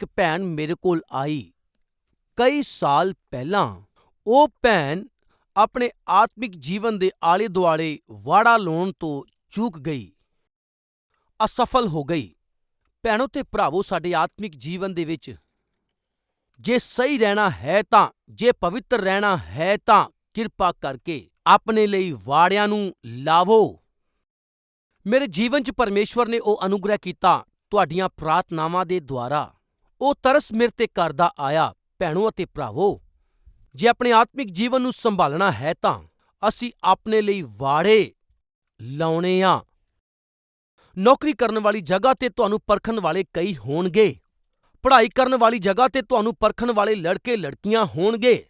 ਇੱਕ ਭੈਣ ਮੇਰੇ ਕੋਲ ਆਈ। ਕਈ ਸਾਲ ਪਹਿਲਾਂ ਉਹ ਭੈਣ ਆਪਣੇ ਆਤਮਿਕ ਜੀਵਨ ਦੇ ਆਲੇ ਦੁਆਲੇ ਵਾੜਾ ਲਾਉਣ ਤੋਂ ਚੂਕ ਗਈ। ਅਸਫਲ ਹੋ ਗਈ। ਭੈਣੋ ਤੇ ਭਰਾਵੋ, ਸਾਡੇ ਆਤਮਿਕ ਜੀਵਨ ਦੇ ਵਿੱਚ ਜੇ ਸਹੀ ਰਹਿਣਾ ਹੈ ਤਾਂ, ਜੇ ਪਵਿੱਤਰ ਰਹਿਣਾ ਹੈ ਤਾਂ ਕਿਰਪਾ ਕਰਕੇ ਆਪਣੇ ਲਈ ਵਾੜਿਆਂ ਨੂੰ ਲਾਵੋ। ਮੇਰੇ ਜੀਵਨ 'ਚ ਪਰਮੇਸ਼ਵਰ ਨੇ ਉਹ ਅਨੁਗ੍ਰਹਿ ਕੀਤਾ ਤੁਹਾਡੀਆਂ ਪ੍ਰਾਰਥਨਾਵਾਂ ਦੇ ਦੁਆਰਾ। ਉਹ ਤਰਸ ਮੇਰੇ ਤੇ ਕਰਦਾ ਆਇਆ, ਭੈਣੋ ਅਤੇ ਭਰਾਵੋ, ਜੇ ਆਪਣੇ ਆਤਮਿਕ ਜੀਵਨ ਨੂੰ ਸੰਭਾਲਣਾ ਹੈ ਤਾਂ ਅਸੀਂ ਆਪਣੇ ਲਈ ਵਾੜੇ ਲਾਉਣੇ ਆ। ਨੌਕਰੀ ਕਰਨ ਵਾਲੀ ਜਗ੍ਹਾ ਤੇ ਤੁਹਾਨੂੰ ਪਰਖਣ ਵਾਲੇ ਕਈ ਹੋਣਗੇ। ਪੜ੍ਹਾਈ ਕਰਨ ਵਾਲੀ ਜਗ੍ਹਾ ਤੇ ਤੁਹਾਨੂੰ ਪਰਖਣ ਵਾਲੇ ਲੜਕੇ ਲੜਕੀਆਂ ਹੋਣਗੇ।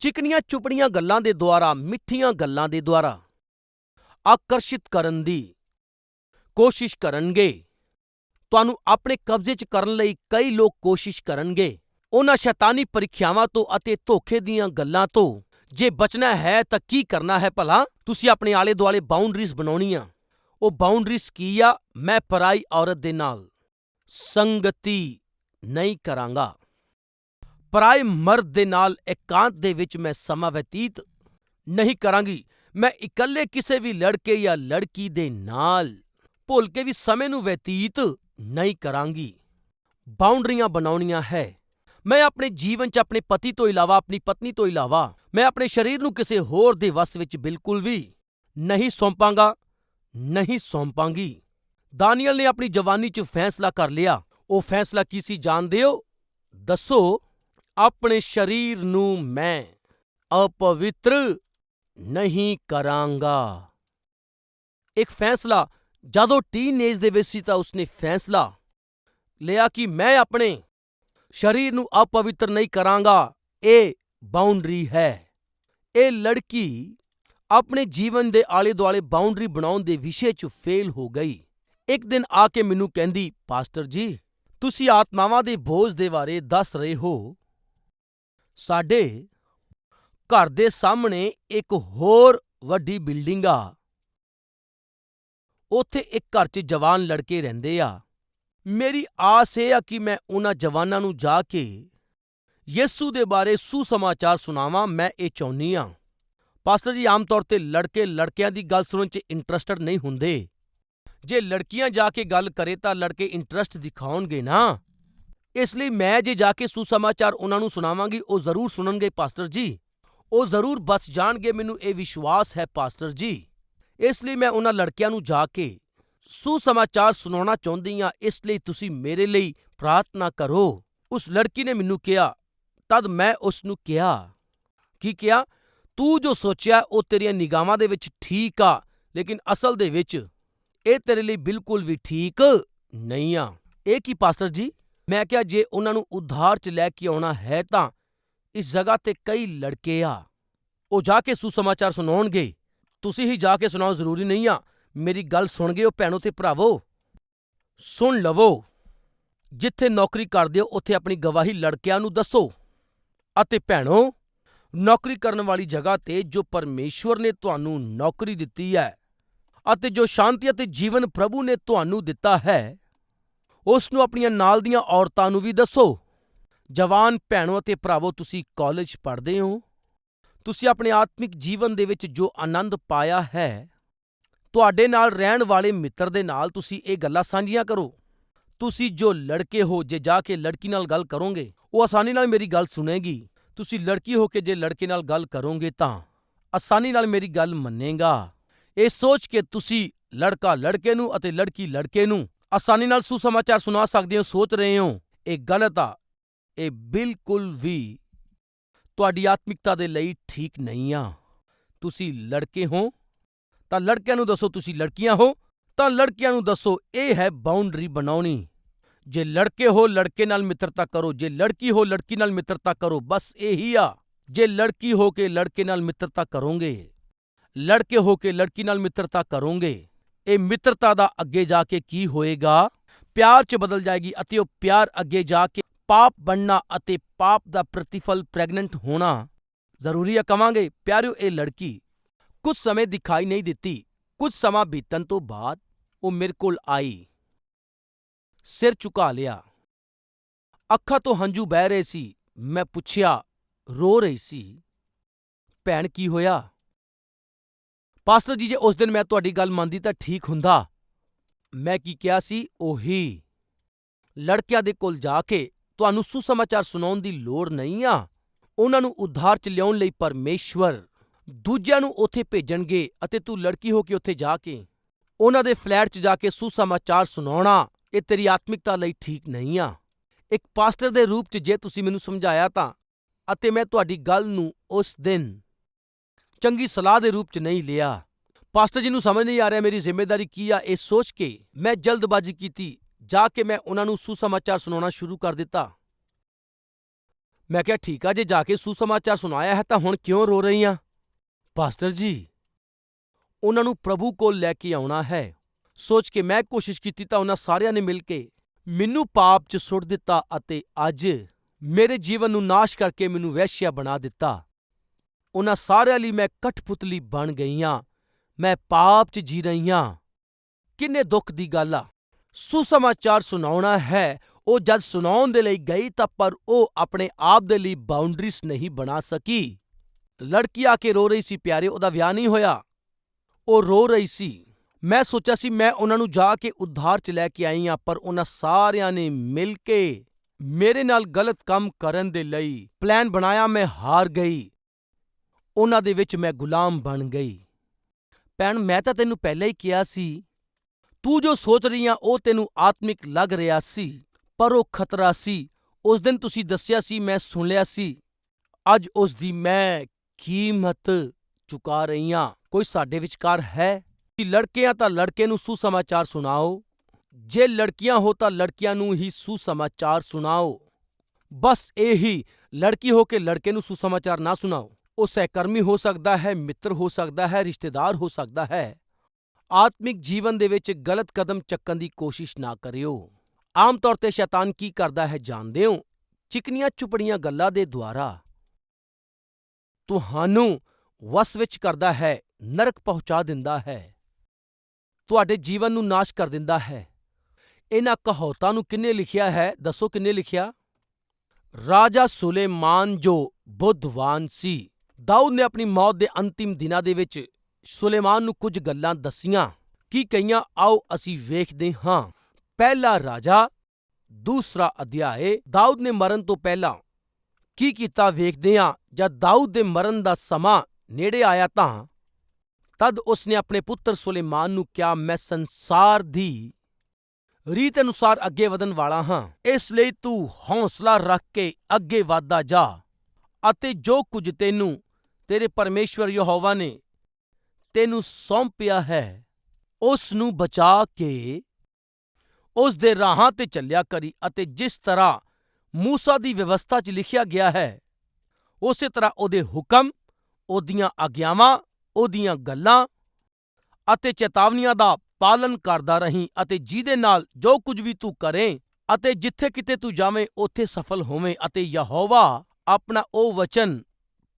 ਚਿਕਨੀਆਂ ਚੁਪੜੀਆਂ ਗੱਲਾਂ ਦੇ ਦੁਆਰਾ, ਮਿੱਠੀਆਂ ਗੱਲਾਂ ਦੇ ਦੁਆਰਾ ਆਕਰਸ਼ਿਤ ਕਰਨ ਦੀ ਕੋਸ਼ਿਸ਼ ਕਰਨਗੇ। ਤੁਹਾਨੂੰ ਆਪਣੇ ਕਬਜ਼ੇ 'ਚ ਕਰਨ ਲਈ ਕਈ ਲੋਕ ਕੋਸ਼ਿਸ਼ ਕਰਨਗੇ। ਉਹਨਾਂ ਸ਼ੈਤਾਨੀ ਪ੍ਰੀਖਿਆਵਾਂ ਤੋਂ ਅਤੇ ਧੋਖੇ ਦੀਆਂ ਗੱਲਾਂ ਤੋਂ। ਜੇ ਬਚਣਾ ਹੈ ਤਾਂ ਕੀ ਕਰਨਾ ਹੈ ਭਲਾ? ਤੁਸੀਂ ਆਪਣੇ ਆਲੇ ਦੁਆਲੇ ਬਾਉਂਡਰੀਜ਼ ਬਣਾਉਣੀਆਂ। ਉਹ ਬਾਉਂਡਰੀਜ਼ ਕੀ ਆ? ਮੈਂ ਪਰਾਈ ਔਰਤ ਦੇ ਨਾਲ ਸੰਗਤੀ ਨਹੀਂ ਕਰਾਂਗਾ। ਪਰਾਏ ਮਰਦ ਦੇ ਨਾਲ ਇਕਾਂਤ ਦੇ ਵਿੱਚ ਮੈਂ ਸਮਾਂ ਬਤੀਤ ਨਹੀਂ ਕਰਾਂਗੀ। ਮੈਂ ਇਕੱਲੇ ਕਿਸੇ ਵੀ ਲੜਕੇ ਜਾਂ ਲੜਕੀ ਦੇ ਨਾਲ। ਭੁੱਲ ਕੇ ਵੀ ਸਮੇਂ ਨੂੰ ਬਤੀਤ ਨਹੀਂ ਕਰਾਂਗੀ। ਬਾਉਂਡਰੀਆਂ ਬਣਾਉਣੀਆਂ ਹੈ। ਮੈਂ ਆਪਣੇ ਜੀਵਨ 'ਚ ਆਪਣੇ ਪਤੀ ਤੋਂ ਇਲਾਵਾ, ਆਪਣੀ ਪਤਨੀ ਤੋਂ ਇਲਾਵਾ, ਮੈਂ ਆਪਣੇ ਸਰੀਰ ਨੂੰ ਕਿਸੇ ਹੋਰ ਦੇ ਵਸ ਵਿੱਚ ਬਿਲਕੁਲ ਵੀ ਨਹੀਂ ਸੌਂਪਾਂਗਾ, ਨਹੀਂ ਸੌਂਪਾਂਗੀ। ਦਾਨੀਅਲ ਨੇ ਆਪਣੀ ਜਵਾਨੀ 'ਚ ਫੈਸਲਾ ਕਰ ਲਿਆ। ਉਹ ਫੈਸਲਾ ਕੀ ਸੀ ਜਾਣਦੇ ਹੋ? ਦੱਸੋ। ਆਪਣੇ ਸਰੀਰ ਨੂੰ ਮੈਂ ਅਪਵਿੱਤਰ ਨਹੀਂ ਕਰਾਂਗਾ। ਇੱਕ ਫੈਸਲਾ ਜਦੋਂ ਟੀਨੇਜ ਦੇ ਵਿੱਚ ਸੀ ਤਾਂ ਉਸਨੇ ਫੈਸਲਾ ਲਿਆ ਕਿ ਮੈਂ ਆਪਣੇ ਸਰੀਰ ਨੂੰ ਅਪਵਿੱਤਰ ਨਹੀਂ ਕਰਾਂਗਾ। ਇਹ ਬਾਉਂਡਰੀ ਹੈ। ਇਹ ਲੜਕੀ ਆਪਣੇ ਜੀਵਨ ਦੇ ਆਲੇ ਦੁਆਲੇ ਬਾਉਂਡਰੀ ਬਣਾਉਣ ਦੇ ਵਿਸ਼ੇ 'ਚ ਫੇਲ ਹੋ ਗਈ। ਇੱਕ ਦਿਨ ਆ ਕੇ ਮੈਨੂੰ ਕਹਿੰਦੀ, ਪਾਸਟਰ ਜੀ, ਤੁਸੀਂ ਆਤਮਾਵਾਂ ਦੇ ਬੋਝ ਦੇ ਬਾਰੇ ਦੱਸ ਰਹੇ ਹੋ। ਸਾਡੇ ਘਰ ਦੇ ਸਾਹਮਣੇ ਇੱਕ ਹੋਰ ਵੱਡੀ ਬਿਲਡਿੰਗ ਆ। ਉੱਥੇ ਇੱਕ ਘਰ 'ਚ ਜਵਾਨ ਲੜਕੇ ਰਹਿੰਦੇ ਆ। ਮੇਰੀ ਆਸ ਇਹ ਆ ਕਿ ਮੈਂ ਉਹਨਾਂ ਜਵਾਨਾਂ ਨੂੰ ਜਾ ਕੇ ਯਿਸੂ ਦੇ ਬਾਰੇ ਸੁਸਮਾਚਾਰ ਸੁਣਾਵਾਂ, ਮੈਂ ਇਹ ਚਾਹੁੰਨੀ ਆ ਪਾਸਟਰ ਜੀ, ਆਮ ਤੌਰ ਤੇ ਲੜਕੇ ਲੜਕਿਆਂ ਦੀ ਗੱਲ ਸੁਣਨ 'ਚ ਇੰਟਰਸਟਡ ਨਹੀਂ ਹੁੰਦੇ। ਜੇ ਲੜਕੀਆਂ ਜਾ ਕੇ ਗੱਲ ਕਰੇ ਤਾਂ ਲੜਕੇ ਇੰਟਰਸਟ ਦਿਖਾਉਣਗੇ ਨਾ। ਇਸ ਲਈ ਮੈਂ ਜੇ ਜਾ ਕੇ ਸੁਸਮਾਚਾਰ ਉਹਨਾਂ ਨੂੰ ਸੁਣਾਵਾਂਗੀ, ਉਹ ਜ਼ਰੂਰ ਸੁਣਨਗੇ ਪਾਸਟਰ ਜੀ। ਉਹ ਜ਼ਰੂਰ ਬਚ ਜਾਣਗੇ, ਮੈਨੂੰ ਇਹ ਵਿਸ਼ਵਾਸ ਹੈ ਪਾਸਟਰ ਜੀ। ਇਸ ਲਈ ਮੈਂ ਉਹਨਾਂ ਲੜਕਿਆਂ ਨੂੰ ਜਾ ਕੇ ਸੁਸਮਾਚਾਰ ਸੁਣਾਉਣਾ ਚਾਹੁੰਦੀ ਹਾਂ, ਇਸ ਲਈ ਤੁਸੀਂ ਮੇਰੇ ਲਈ ਪ੍ਰਾਰਥਨਾ ਕਰੋ। ਉਸ ਲੜਕੀ ਨੇ ਮੈਨੂੰ ਕਿਹਾ, ਤਦ ਮੈਂ ਉਸ ਨੂੰ ਕਿਹਾ। ਕੀ ਕਿਹਾ? ਤੂੰ ਜੋ ਸੋਚਿਆ, ਉਹ ਤੇਰੀਆਂ ਨਿਗਾਹਾਂ ਦੇ ਵਿੱਚ ਠੀਕ ਆ, ਲੇਕਿਨ ਅਸਲ ਦੇ ਵਿੱਚ ਇਹ ਤੇਰੇ ਲਈ ਬਿਲਕੁਲ ਵੀ ਠੀਕ ਨਹੀਂ ਆ। ਇਹ ਕੀ ਪਾਸਟਰ ਜੀ? ਮੈਂ ਕਿਹਾ, ਜੇ ਉਹਨਾਂ ਨੂੰ ਉਧਾਰ 'ਚ ਲੈ ਕੇ ਆਉਣਾ ਹੈ ਤਾਂ ਇਸ ਜਗ੍ਹਾ ਤੇ ਕਈ ਲੜਕੇ ਆ। ਉਹ ਜਾ ਕੇ ਸੁਸਮਾਚਾਰ ਸੁਣਾਉਣਗੇ। ਤੁਸੀਂ ਹੀ ਜਾ ਕੇ ਸੁਣਾਓ, ਜ਼ਰੂਰੀ ਨਹੀਂ ਆ। ਮੇਰੀ ਗੱਲ ਸੁਣ ਗਏ ਹੋ ਭੈਣੋ ਤੇ ਭਰਾਵੋ। ਸੁਣ ਲਵੋ। ਜਿੱਥੇ ਨੌਕਰੀ ਕਰਦੇ ਹੋ ਉੱਥੇ ਆਪਣੀ ਗਵਾਹੀ ਲੜਕਿਆਂ ਨੂੰ ਦੱਸੋ। ਅਤੇ ਭੈਣੋ, ਨੌਕਰੀ ਕਰਨ ਵਾਲੀ ਜਗ੍ਹਾ ਤੇ ਜੋ ਪਰਮੇਸ਼ਵਰ ਨੇ ਤੁਹਾਨੂੰ ਨੌਕਰੀ ਦਿੱਤੀ ਹੈ ਅਤੇ ਜੋ ਸ਼ਾਂਤੀ ਅਤੇ ਜੀਵਨ ਪ੍ਰਭੂ ਨੇ ਤੁਹਾਨੂੰ ਦਿੱਤਾ ਹੈ ਉਸ ਨੂੰ ਆਪਣੀਆਂ ਨਾਲ ਦੀਆਂ ਔਰਤਾਂ ਨੂੰ ਵੀ ਦੱਸੋ। ਜਵਾਨ ਭੈਣੋ ਅਤੇ ਭਰਾਵੋ, ਤੁਸੀਂ ਕਾਲਜ ਪੜ੍ਹਦੇ ਹੋ? ਤੁਸੀਂ ਆਪਣੇ ਆਤਮਿਕ ਜੀਵਨ ਦੇ ਵਿੱਚ ਜੋ ਆਨੰਦ ਪਾਇਆ ਹੈ, ਤੁਹਾਡੇ ਨਾਲ ਰਹਿਣ ਵਾਲੇ ਮਿੱਤਰ ਦੇ ਨਾਲ ਤੁਸੀਂ ਇਹ ਗੱਲਾਂ ਸਾਂਝੀਆਂ ਕਰੋ। ਤੁਸੀਂ ਜੋ ਲੜਕੇ ਹੋ, ਜੇ ਜਾ ਕੇ ਲੜਕੀ ਨਾਲ ਗੱਲ ਕਰੋਗੇ, ਉਹ ਆਸਾਨੀ ਨਾਲ ਮੇਰੀ ਗੱਲ ਸੁਣੇਗੀ। ਤੁਸੀਂ ਲੜਕੀ ਹੋ ਕੇ ਜੇ ਲੜਕੇ ਨਾਲ ਗੱਲ ਕਰੋਗੇ ਤਾਂ ਆਸਾਨੀ ਨਾਲ ਮੇਰੀ ਗੱਲ ਮੰਨੇਗਾ। ਇਹ ਸੋਚ ਕੇ ਤੁਸੀਂ ਲੜਕਾ ਲੜਕੇ ਨੂੰ ਅਤੇ ਲੜਕੀ ਲੜਕੇ ਨੂੰ ਆਸਾਨੀ ਨਾਲ ਸੁਸਮਾਚਾਰ ਸੁਣਾ ਸਕਦੇ ਹੋ, ਸੋਚ ਰਹੇ ਹੋ। ਇਹ ਗਲਤ ਆ। ਇਹ ਬਿਲਕੁਲ ਵੀ ਤੁਹਾਡੀ ਆਤਮਿਕਤਾ ਦੇ ਲਈ ਠੀਕ ਨਹੀਂ ਆ। ਤੁਸੀਂ ਲੜਕੇ ਹੋ, ਤਾਂ ਲੜਕਿਆਂ ਨੂੰ ਦੱਸੋ ਤੁਸੀਂ ਲੜਕੀਆਂ ਹੋ, ਤਾਂ ਲੜਕਿਆਂ ਨੂੰ ਦੱਸੋ ਇਹ ਹੈ ਬਾਉਂਡਰੀ ਬਣਾਉਣੀ। ਜੇ ਲੜਕੇ ਹੋ, ਲੜਕੇ ਨਾਲ ਮਿੱਤਰਤਾ ਕਰੋ। ਜੇ ਲੜਕੀ ਹੋ, ਲੜਕੀ ਨਾਲ ਮਿੱਤਰਤਾ ਕਰੋ। ਬਸ ਇਹੀ ਆ। ਜੇ ਲੜਕੀ ਹੋ ਕੇ ਲੜਕੇ ਨਾਲ ਮਿੱਤਰਤਾ ਕਰੋਗੇ, ਲੜਕੇ ਹੋ ਕੇ ਲੜਕੀ ਨਾਲ ਮਿੱਤਰਤਾ ਕਰੋਗੇ, ਇਹ ਮਿੱਤਰਤਾ ਦਾ ਅੱਗੇ ਜਾ ਕੇ ਕੀ ਹੋਏਗਾ? ਪਿਆਰ 'ਚ ਬਦਲ ਜਾਏਗੀ ਅਤੇ ਉਹ ਪਿਆਰ ਅੱਗੇ ਜਾ ਕੇ ਪਾਪ ਬਣਨਾ ਅਤੇ ਪਾਪ ਦਾ ਪ੍ਰਤੀਫਲ ਪ੍ਰੈਗਨੈਂਟ ਹੋਣਾ। ਜ਼ਰੂਰੀ ਹੈ ਕਵਾਂਗੇ, ਪਿਆਰਿਓ, ਇਹ ਲੜਕੀ ਕੁਝ ਸਮੇਂ ਦਿਖਾਈ ਨਹੀਂ ਦਿੱਤੀ। ਕੁਝ ਸਮਾਂ ਬੀਤਣ ਤੋਂ ਬਾਅਦ ਉਹ ਮੇਰੇ ਕੋਲ ਆਈ। ਸਿਰ ਝੁਕਾ ਲਿਆ। ਅੱਖਾਂ ਤੋਂ ਹੰਝੂ ਬਹਿ ਰਹੇ ਸੀ। ਮੈਂ ਪੁੱਛਿਆ, ਰੋ ਰਹੀ ਸੀ? ਭੈਣ, ਕੀ ਹੋਇਆ? ਪਾਸਟਰ ਜੀ, ਜੇ ਉਸ ਦਿਨ ਮੈਂ ਤੁਹਾਡੀ ਗੱਲ ਮੰਨਦੀ ਤਾਂ ਠੀਕ ਹੁੰਦਾ। ਮੈਂ ਕੀ ਕਿਹਾ ਸੀ? ਉਹੀ। ਲੜਕਿਆਂ ਦੇ ਕੋਲ ਜਾ ਕੇ ਤੁਹਾਨੂੰ ਸੁਸਮਾਚਾਰ ਸੁਣਾਉਣ ਦੀ ਲੋੜ ਨਹੀਂ ਆ। ਉਹਨਾਂ ਨੂੰ ਉਧਾਰ ਚ ਲਿਆਉਣ ਲਈ ਪਰਮੇਸ਼ਵਰ। ਦੂਜਿਆਂ ਨੂੰ ਉੱਥੇ ਭੇਜਣਗੇ ਅਤੇ ਤੂੰ ਲੜਕੀ ਹੋ ਕੇ ਉੱਥੇ ਜਾ ਕੇ, ਉਹਨਾਂ ਦੇ ਫਲੈਟ 'ਚ ਜਾ ਕੇ ਸੁਸਮਾਚਾਰ ਸੁਣਾਉਣਾ, ਇਹ ਤੇਰੀ ਆਤਮਿਕਤਾ ਲਈ ਠੀਕ ਨਹੀਂ ਆ। ਇੱਕ ਪਾਸਟਰ ਦੇ ਰੂਪ 'ਚ ਜੇ ਤੁਸੀਂ ਮੈਨੂੰ ਸਮਝਾਇਆ ਤਾਂ, ਅਤੇ ਮੈਂ ਤੁਹਾਡੀ ਗੱਲ ਨੂੰ ਉਸ ਦਿਨ ਚੰਗੀ ਸਲਾਹ ਦੇ ਰੂਪ 'ਚ ਨਹੀਂ ਲਿਆ। ਪਾਸਟਰ ਜੀ ਨੂੰ ਸਮਝ ਨਹੀਂ ਆ ਰਿਹਾ ਮੇਰੀ ਜ਼ਿੰਮੇਵਾਰੀ ਕੀ ਆ, ਇਹ ਸੋਚ ਕੇ ਮੈਂ ਜਲਦਬਾਜ਼ੀ ਕੀਤੀ, ਜਾ ਕੇ ਮੈਂ ਉਹਨਾਂ ਨੂੰ ਸੁਸਮਾਚਾਰ ਸੁਣਾਉਣਾ ਸ਼ੁਰੂ ਕਰ ਦਿੱਤਾ। ਮੈਂ ਕਿਹਾ, ਠੀਕ ਆ, ਜੇ ਜਾ ਕੇ ਸੁਸਮਾਚਾਰ ਸੁਣਾਇਆ ਹੈ ਤਾਂ ਹੁਣ ਕਿਉਂ ਰੋ ਰਹੀ ਆ ਪਾਸਟਰ ਜੀ, ਉਹਨਾਂ ਨੂੰ ਪ੍ਰਭੂ ਕੋਲ ਲੈ ਕੇ ਆਉਣਾ ਹੈ। ਸੋਚ ਕੇ ਮੈਂ ਕੋਸ਼ਿਸ਼ ਕੀਤੀ ਤਾਂ ਉਹਨਾਂ ਸਾਰਿਆਂ ਨੇ ਮਿਲ ਕੇ ਮੈਨੂੰ ਪਾਪ 'ਚ ਸੁੱਟ ਦਿੱਤਾ ਅਤੇ ਅੱਜ ਮੇਰੇ ਜੀਵਨ ਨੂੰ ਨਾਸ਼ ਕਰਕੇ ਮੈਨੂੰ ਵੈਸ਼ਿਆ ਬਣਾ ਦਿੱਤਾ। ਉਹਨਾਂ ਸਾਰਿਆਂ ਲਈ ਮੈਂ ਕਠਪੁਤਲੀ ਬਣ ਗਈ ਹਾਂ ਮੈਂ ਪਾਪ 'ਚ ਜੀ ਰਹੀ ਹਾਂ ਕਿੰਨੇ ਦੁੱਖ ਦੀ ਗੱਲ ਆ। ਸੁਸਮਾਚਾਰ ਸੁਣਾਉਣਾ ਹੈ ਉਹ ਜਦ ਸੁਣਾਉਣ ਦੇ ਲਈ ਗਈ ਤਾਂ ਪਰ ਉਹ ਆਪਣੇ ਆਪ ਦੇ ਲਈ ਬਾਉਂਡਰੀਜ਼ ਨਹੀਂ ਬਣਾ ਸਕੀ। ਲੜਕੀ ਆ ਕੇ ਰੋ ਰਹੀ ਸੀ, ਪਿਆਰੇ, ਉਹਦਾ ਵਿਆਹ ਨਹੀਂ ਹੋਇਆ। ਉਹ ਰੋ ਰਹੀ ਸੀ। ਮੈਂ ਸੋਚਿਆ ਸੀ, ਮੈਂ ਉਹਨਾਂ ਨੂੰ ਜਾ ਕੇ ਉਧਾਰ ਚ ਲੈ ਕੇ ਆਈ ਹਾਂ, ਪਰ ਉਹਨਾਂ ਸਾਰਿਆਂ ਨੇ ਮਿਲ ਕੇ ਮੇਰੇ ਨਾਲ ਗਲਤ ਕੰਮ ਕਰਨ ਦੇ ਲਈ ਪਲਾਨ ਬਣਾਇਆ, ਮੈਂ ਹਾਰ ਗਈ। ਉਹਨਾਂ ਦੇ ਵਿੱਚ ਮੈਂ ਗੁਲਾਮ ਬਣ ਗਈ। ਭੈਣ, ਮੈਂ ਤਾਂ ਤੈਨੂੰ ਪਹਿਲਾਂ ਹੀ ਕਿਹਾ ਸੀ, ਤੂੰ ਜੋ ਸੋਚ ਰਹੀ ਆ, ਉਹ ਤੈਨੂੰ ਆਤਮਿਕ ਲੱਗ ਰਿਹਾ ਸੀ। ਪਰ ਉਹ ਖਤਰਾ ਸੀ। ਉਸ ਦਿਨ ਤੁਸੀਂ ਦੱਸਿਆ ਸੀ, ਮੈਂ ਸੁਣ ਲਿਆ ਸੀ। ਅੱਜ ਉਸ ਦੀ ਮੈਂ ਕੀਮਤ ਚੁਕਾ ਰਹੀ ਹਾਂ। ਕੋਈ ਸਾਡੇ ਵਿਚਕਾਰ ਹੈ? ਕਿ ਲੜਕੇ ਆ ਤਾਂ ਲੜਕੇ ਨੂੰ ਸੁਸਮਾਚਾਰ ਸੁਣਾਓ। ਜੇ ਲੜਕੀਆਂ ਹੋ ਤਾਂ ਲੜਕੀਆਂ ਨੂੰ ਹੀ ਸੁਸਮਾਚਾਰ ਸੁਣਾਓ। ਬਸ ਇਹੀ, ਲੜਕੀ ਹੋ ਕੇ ਲੜਕੇ ਨੂੰ ਸੁਸਮਾਚਾਰ ਨਾ ਸੁਣਾਓ। ਉਹ ਸਹਿਕਰਮੀ ਹੋ ਸਕਦਾ ਹੈ, ਮਿੱਤਰ ਹੋ ਸਕਦਾ ਹੈ, ਰਿਸ਼ਤੇਦਾਰ ਹੋ ਸਕਦਾ ਹੈ। ਆਤਮਿਕ ਜੀਵਨ ਦੇ ਵਿੱਚ ਗਲਤ ਕਦਮ ਚੱਕਣ ਦੀ ਕੋਸ਼ਿਸ਼ ਨਾ ਕਰਿਓ। ਆਮ ਤੌਰ ਤੇ ਸ਼ੈਤਾਨ ਕੀ ਕਰਦਾ ਹੈ ਜਾਣਦੇ ਹੋ? ਚਿਕਨੀਆਂ ਚੁਪੜੀਆਂ ਗੱਲਾਂ ਦੇ ਦੁਆਰਾ। ਤੁਹਾਨੂੰ ਵਸ ਵਿੱਚ ਕਰਦਾ ਹੈ, ਨਰਕ ਪਹੁੰਚਾ ਦਿੰਦਾ ਹੈ। ਤੁਹਾਡੇ ਜੀਵਨ ਨੂੰ ਨਾਸ਼ ਕਰ ਦਿੰਦਾ ਹੈ। ਇਹਨਾਂ ਕਹਾਵਤਾਂ ਨੂੰ ਕਿੰਨੇ ਲਿਖਿਆ ਹੈ? ਦੱਸੋ ਕਿੰਨੇ ਲਿਖਿਆ? ਰਾਜਾ ਸੁਲੇਮਾਨ ਜੋ ਬੁੱਧਵਾਨ ਸੀ, ਦਾਊਦ ਨੇ ਆਪਣੀ ਮੌਤ ਦੇ ਅੰਤਿਮ ਦਿਨਾਂ ਦੇ ਵਿੱਚ ਸੁਲੇਮਾਨ ਨੂੰ ਕੁਝ ਗੱਲਾਂ ਦੱਸੀਆਂ। ਕੀ ਕਹੀਆਂ? ਆਓ ਅਸੀਂ ਵੇਖਦੇ ਹਾਂ। ਪਹਿਲਾ ਰਾਜਾ, ਦੂਸਰਾ ਅਧਿਆਏ, ਦਾਊਦ ਨੇ ਮਰਨ ਤੋਂ ਪਹਿਲਾਂ। ਕੀ ਕੀਤਾ ਵੇਖਦੇ ਹਾਂ ਜਦ ਦਾਊਦ ਦੇ ਮਰਨ ਦਾ ਸਮਾਂ ਨੇੜੇ ਆਇਆ ਤਾਂ? ਤਦ ਉਸਨੇ ਆਪਣੇ ਪੁੱਤਰ ਸੁਲੇਮਾਨ ਨੂੰ ਕਿਹਾ, ਮੈਂ ਸੰਸਾਰ ਦੀ ਰੀਤ ਅਨੁਸਾਰ ਅੱਗੇ ਵਧਣ ਵਾਲਾ ਹਾਂ। ਇਸ ਲਈ ਤੂੰ ਹੌਸਲਾ ਰੱਖ ਕੇ ਅੱਗੇ ਵਧਦਾ ਜਾ ਅਤੇ ਜੋ ਕੁਝ ਤੈਨੂੰ, ਤੇਰੇ ਪਰਮੇਸ਼ਵਰ ਯਹੋਵਾ ਨੇ ਤੈਨੂੰ ਸੌਂਪਿਆ ਹੈ ਉਸ ਨੂੰ ਬਚਾ ਕੇ ਉਸ ਦੇ ਰਾਹਾਂ ਤੇ ਚੱਲਿਆ ਕਰੀ ਅਤੇ ਜਿਸ ਤਰ੍ਹਾਂ ਮੂਸਾ ਦੀ ਵਿਵਸਥਾ 'ਚ ਲਿਖਿਆ ਗਿਆ ਹੈ, ਉਸੇ ਤਰ੍ਹਾਂ ਉਹਦੇ ਹੁਕਮ, ਉਹਦੀਆਂ ਆਗਿਆਵਾਂ, ਉਹਦੀਆਂ ਗੱਲਾਂ ਅਤੇ ਚੇਤਾਵਨੀਆਂ ਦਾ ਪਾਲਨ ਕਰਦਾ ਰਹੀਂ ਅਤੇ ਜਿਹਦੇ ਨਾਲ ਜੋ ਕੁਝ ਵੀ ਤੂੰ ਕਰੇ ਅਤੇ ਜਿੱਥੇ ਕਿਤੇ ਤੂੰ ਜਾਵੇਂ, ਉੱਥੇ ਸਫਲ ਹੋਵੇਂ ਅਤੇ ਯਹੋਵਾ ਆਪਣਾ ਉਹ ਵਚਨ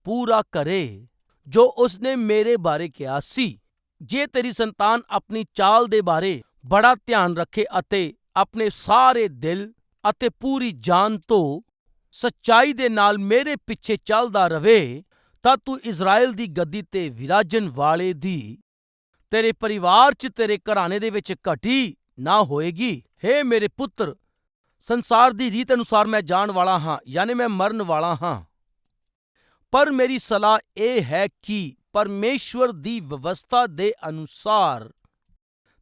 ਪੂਰਾ ਕਰੇ, ਜੋ ਉਸਨੇ ਮੇਰੇ ਬਾਰੇ ਕਿਹਾ ਸੀ। ਜੇ ਤੇਰੀ ਸੰਤਾਨ ਆਪਣੀ ਚਾਲ ਦੇ ਬਾਰੇ ਬੜਾ ਧਿਆਨ ਰੱਖੇ ਅਤੇ ਆਪਣੇ ਸਾਰੇ ਦਿਲ ਅਤੇ ਪੂਰੀ ਜਾਨ ਤੋਂ ਸੱਚਾਈ ਦੇ ਨਾਲ ਮੇਰੇ ਪਿੱਛੇ ਚੱਲਦਾ ਰਵੇ, ਤਾਂ ਤੂੰ ਇਜ਼ਰਾਈਲ ਦੀ ਗੱਦੀ ਤੇ ਵਿਰਾਜਣ ਵਾਲੇ ਦੀ, ਤੇਰੇ ਪਰਿਵਾਰ 'ਚ ਤੇਰੇ ਘਰਾਣੇ ਦੇ ਵਿੱਚ ਘਟੀ ਨਾ ਹੋਏਗੀ। हे ਮੇਰੇ ਪੁੱਤਰ, ਸੰਸਾਰ ਦੀ ਰੀਤ ਅਨੁਸਾਰ ਮੈਂ ਜਾਣ ਵਾਲਾ ਹਾਂ, ਯਾਨੀ ਮੈਂ ਮਰਨ ਵਾਲਾ ਹਾਂ। ਪਰ ਮੇਰੀ ਸਲਾਹ ਇਹ ਹੈ ਕਿ ਪਰਮੇਸ਼ਵਰ ਦੀ ਵਿਵਸਥਾ ਦੇ ਅਨੁਸਾਰ